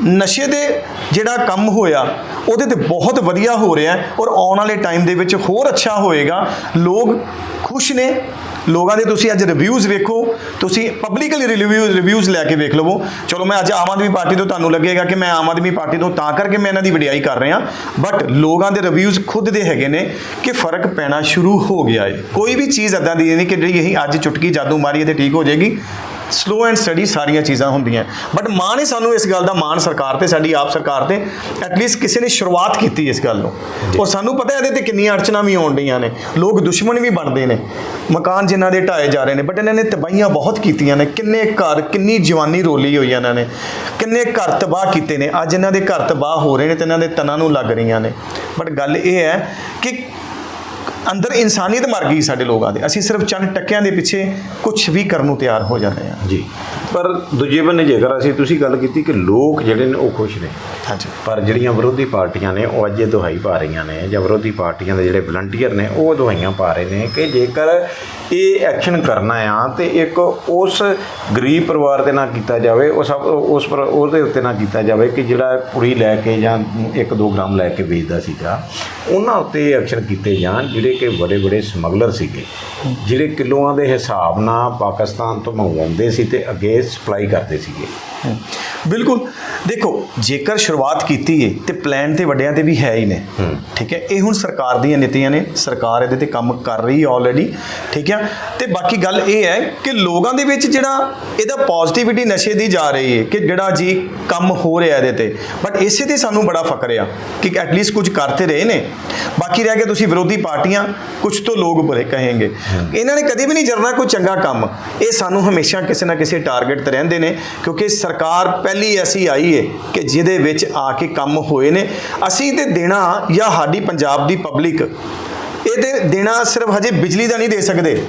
ਨਸ਼ੇ ਦੇ ਜਿਹੜਾ ਕੰਮ ਹੋਇਆ ਉਹਦੇ ਤੇ ਬਹੁਤ ਵਧੀਆ ਹੋ ਰਿਹਾ ਹੈ ਔਰ ਆਉਣ ਵਾਲੇ ਟਾਈਮ ਦੇ ਵਿੱਚ ਹੋਰ ਅੱਛਾ ਹੋਏਗਾ। ਲੋਕ ਖੁਸ਼ ਨੇ। ਲੋਕਾਂ ਦੇ ਤੁਸੀਂ ਅੱਜ ਰਿਵਿਊਜ਼ ਵੇਖੋ। ਤੁਸੀਂ ਪਬਲਿਕਲੀ ਰਿਵਿਊ ਰਿਵਿਊਜ਼ ਲੈ ਕੇ ਵੇਖ ਲਵੋ। ਚਲੋ ਮੈਂ ਅੱਜ ਆਮ ਆਦਮੀ ਪਾਰਟੀ ਤੋਂ ਤੁਹਾਨੂੰ ਲੱਗੇਗਾ ਕਿ ਮੈਂ ਆਮ ਆਦਮੀ ਪਾਰਟੀ ਤੋਂ ਤਾਂ ਕਰਕੇ ਮੈਂ ਇਹਨਾਂ ਦੀ ਵਡਿਆਈ ਕਰ ਰਿਹਾ। ਬਟ ਲੋਕਾਂ ਦੇ ਰਿਵਿਊਜ਼ ਖੁਦ ਦੇ ਹੈਗੇ ਨੇ ਕਿ ਫ਼ਰਕ ਪੈਣਾ ਸ਼ੁਰੂ ਹੋ ਗਿਆ ਹੈ ਕੋਈ ਵੀ ਚੀਜ਼ ਇਦਾਂ ਦੀ ਨਹੀਂ ਕਿ ਜਿਹੜੀ ਅਸੀਂ ਅੱਜ ਚੁਟਕੀ ਜਾਦੂ ਮਾਰੀਏ ਤੇ ਠੀਕ ਹੋ ਜਾਏਗੀ। ਸਲੋ ਐਂਡ ਸਟੱਡੀ ਸਾਰੀਆਂ ਚੀਜ਼ਾਂ ਹੁੰਦੀਆਂ। ਬਟ ਮਾਣ ਹੀ ਸਾਨੂੰ ਇਸ ਗੱਲ ਦਾ ਮਾਣ ਸਰਕਾਰ ਤੇ ਸਾਡੀ ਆਪ ਸਰਕਾਰ ਤੇ ਐਟਲੀਸਟ ਕਿਸੇ ਨੇ ਸ਼ੁਰੂਆਤ ਕੀਤੀ ਇਸ ਗੱਲ ਨੂੰ। ਔਰ ਸਾਨੂੰ ਪਤਾ ਇਹਦੇ ਤੇ ਕਿੰਨੀਆਂ ਅੜਚਣਾ ਵੀ ਆਉਣ ਡੀਆਂ ਨੇ। ਲੋਕ ਦੁਸ਼ਮਣ ਵੀ ਬਣਦੇ ਨੇ। ਮਕਾਨ ਜਿਨ੍ਹਾਂ ਦੇ ਢਾਏ ਜਾ ਰਹੇ ਨੇ ਬਟ ਇਹਨਾਂ ਨੇ ਤਬਾਹੀਆਂ ਬਹੁਤ ਕੀਤੀਆਂ ਨੇ। ਕਿੰਨੇ ਘਰ ਕਿੰਨੀ ਜਵਾਨੀ ਰੋਲੀ ਹੋਈ ਇਹਨਾਂ ਨੇ। ਕਿੰਨੇ ਘਰ ਤਬਾਹ ਕੀਤੇ ਨੇ। ਅੱਜ ਇਹਨਾਂ ਦੇ ਘਰ ਤਬਾਹ ਹੋ ਰਹੇ ਨੇ ਤੇ ਇਹਨਾਂ ਦੇ ਤਨਾਂ ਨੂੰ ਲੱਗ ਰਹੀਆਂ ਨੇ। ਬਟ ਗੱਲ ਇਹ ਹੈ ਕਿ ਅੰਦਰ ਇਨਸਾਨੀਅਤ ਮਰ ਗਈ ਸਾਡੇ ਲੋਕਾਂ ਦੇ। ਅਸੀਂ ਸਿਰਫ ਚੰਦ ਟੱਕਿਆਂ ਦੇ ਪਿੱਛੇ ਕੁਝ ਵੀ ਕਰਨ ਨੂੰ ਤਿਆਰ ਹੋ ਜਾਂਦੇ ਹਾਂ। ਜੀ। ਪਰ ਦੂਜੇ ਬੰਨੇ ਜੇਕਰ ਅਸੀਂ ਤੁਸੀਂ ਗੱਲ ਕੀਤੀ ਕਿ ਲੋਕ ਜਿਹੜੇ ਨੇ ਉਹ ਖੁਸ਼ ਨੇ ਹਾਂਜੀ। ਪਰ ਜਿਹੜੀਆਂ ਵਿਰੋਧੀ ਪਾਰਟੀਆਂ ਨੇ ਉਹ ਅੱਜ ਇਹ ਦੁਹਾਈ ਪਾ ਰਹੀਆਂ ਨੇ ਜਾਂ ਵਿਰੋਧੀ ਪਾਰਟੀਆਂ ਦੇ ਜਿਹੜੇ ਵਲੰਟੀਅਰ ਨੇ ਉਹ ਦੁਹਾਈਆਂ ਪਾ ਰਹੇ ਨੇ ਕਿ ਜੇਕਰ ਇਹ ਐਕਸ਼ਨ ਕਰਨਾ ਆ ਤੇ ਇੱਕ ਉਸ ਗਰੀਬ ਪਰਿਵਾਰ ਦੇ ਨਾਲ ਕੀਤਾ ਜਾਵੇ ਉਸ ਉਸ ਪਰ ਉਹਦੇ ਉੱਤੇ ਨਾ ਕੀਤਾ ਜਾਵੇ ਕਿ ਜਿਹੜਾ ਕੁੜੀ ਲੈ ਕੇ ਜਾਂ 1-2 ਗ੍ਰਾਮ ਲੈ ਕੇ ਵੇਚਦਾ ਸੀਗਾ ਉਹਨਾਂ ਉੱਤੇ ਐਕਸ਼ਨ ਕੀਤੇ ਜਾਣ, ਜਿਹੜੇ ਕਿ ਬੜੇ ਬੜੇ ਸਮਗਲਰ ਸੀਗੇ, ਜਿਹੜੇ ਕਿਲੋਆਂ ਦੇ ਹਿਸਾਬ ਨਾਲ ਪਾਕਿਸਤਾਨ ਤੋਂ ਮੰਗਵਾਉਂਦੇ ਸੀ ਤੇ ਅੱਗੇ ਸਪਲਾਈ ਕਰਦੇ ਸੀਗੇ। ਬਿਲਕੁਲ। ਦੇਖੋ ਜੇਕਰ ਸ਼ੁਰੂਆਤ ਕੀਤੀ ਹੈ ਤੇ ਪਲਾਨ ਤੇ ਵੱਡਿਆਂ ਤੇ ਵੀ ਹੈ ਹੀ ਨੇ। ਠੀਕ ਹੈ? ਇਹ ਹੁਣ ਸਰਕਾਰ ਦੀਆਂ ਨੀਤੀਆਂ ਨੇ। ਸਰਕਾਰ ਇਹਦੇ ਤੇ ਕੰਮ ਕਰ ਰਹੀ ਹੈ ਆਲਰੇਡੀ ਠੀਕ ਹੈ? ਤੇ ਬਾਕੀ ਗੱਲ ਇਹ ਹੈ ਕਿ ਲੋਕਾਂ ਦੇ ਵਿੱਚ ਜਿਹੜਾ ਇਹਦਾ ਪੋਜ਼ਿਟਿਵਿਟੀ ਨਸ਼ੇ ਦੀ ਜਾ ਰਹੀ ਹੈ ਕਿ ਜਿਹੜਾ ਜੀ ਕੰਮ ਹੋ ਰਿਹਾ ਇਹਦੇ ਤੇ। ਬਟ ਇਸੇ ਤੇ ਸਾਨੂੰ ਬੜਾ ਫਕਰ ਆ ਕਿ ਐਟਲੀਸਟ ਕੁਝ ਕਰਤੇ ਰਹੇ ਨੇ। ਬਾਕੀ ਰਹਿ ਗਿਆ ਤੁਸੀਂ ਵਿਰੋਧੀ ਪਾਰਟੀਆਂ ਕੁਝ ਤੋਂ ਲੋਕ ਬੁਰੇ ਕਹੇਂਗੇ। ਇਹਨਾਂ ਨੇ ਕਦੀ ਵੀ ਨਹੀਂ ਜਰਨਾ ਕੋਈ ਚੰਗਾ ਕੰਮ। ਇਹ ਸਾਨੂੰ ਹਮੇਸ਼ਾ ਕਿਸੇ ਨਾ ਕਿਸੇ ਟਾਰਗੇਟ ਤੇ ਰਹਿੰਦੇ ਨੇ ਕਿਉਂਕਿ ਸਰਕਾਰ ਪਹਿਲੀ ਐਸੀ ਆਈ ਹੈ ਕਿ ਜਿਹਦੇ ਵਿੱਚ ਆ ਕੇ ਕੰਮ ਹੋਏ ਨੇ। ਅਸੀਂ ਤੇ ਦੇਣਾ ਜਾਂ ਸਾਡੀ ਪੰਜਾਬ ਦੀ ਪਬਲਿਕ ਇਹਦੇ ਦੇਣਾ ਸਿਰਫ ਹਜੇ ਬਿਜਲੀ ਦਾ ਨਹੀਂ ਦੇ ਸਕਦੇ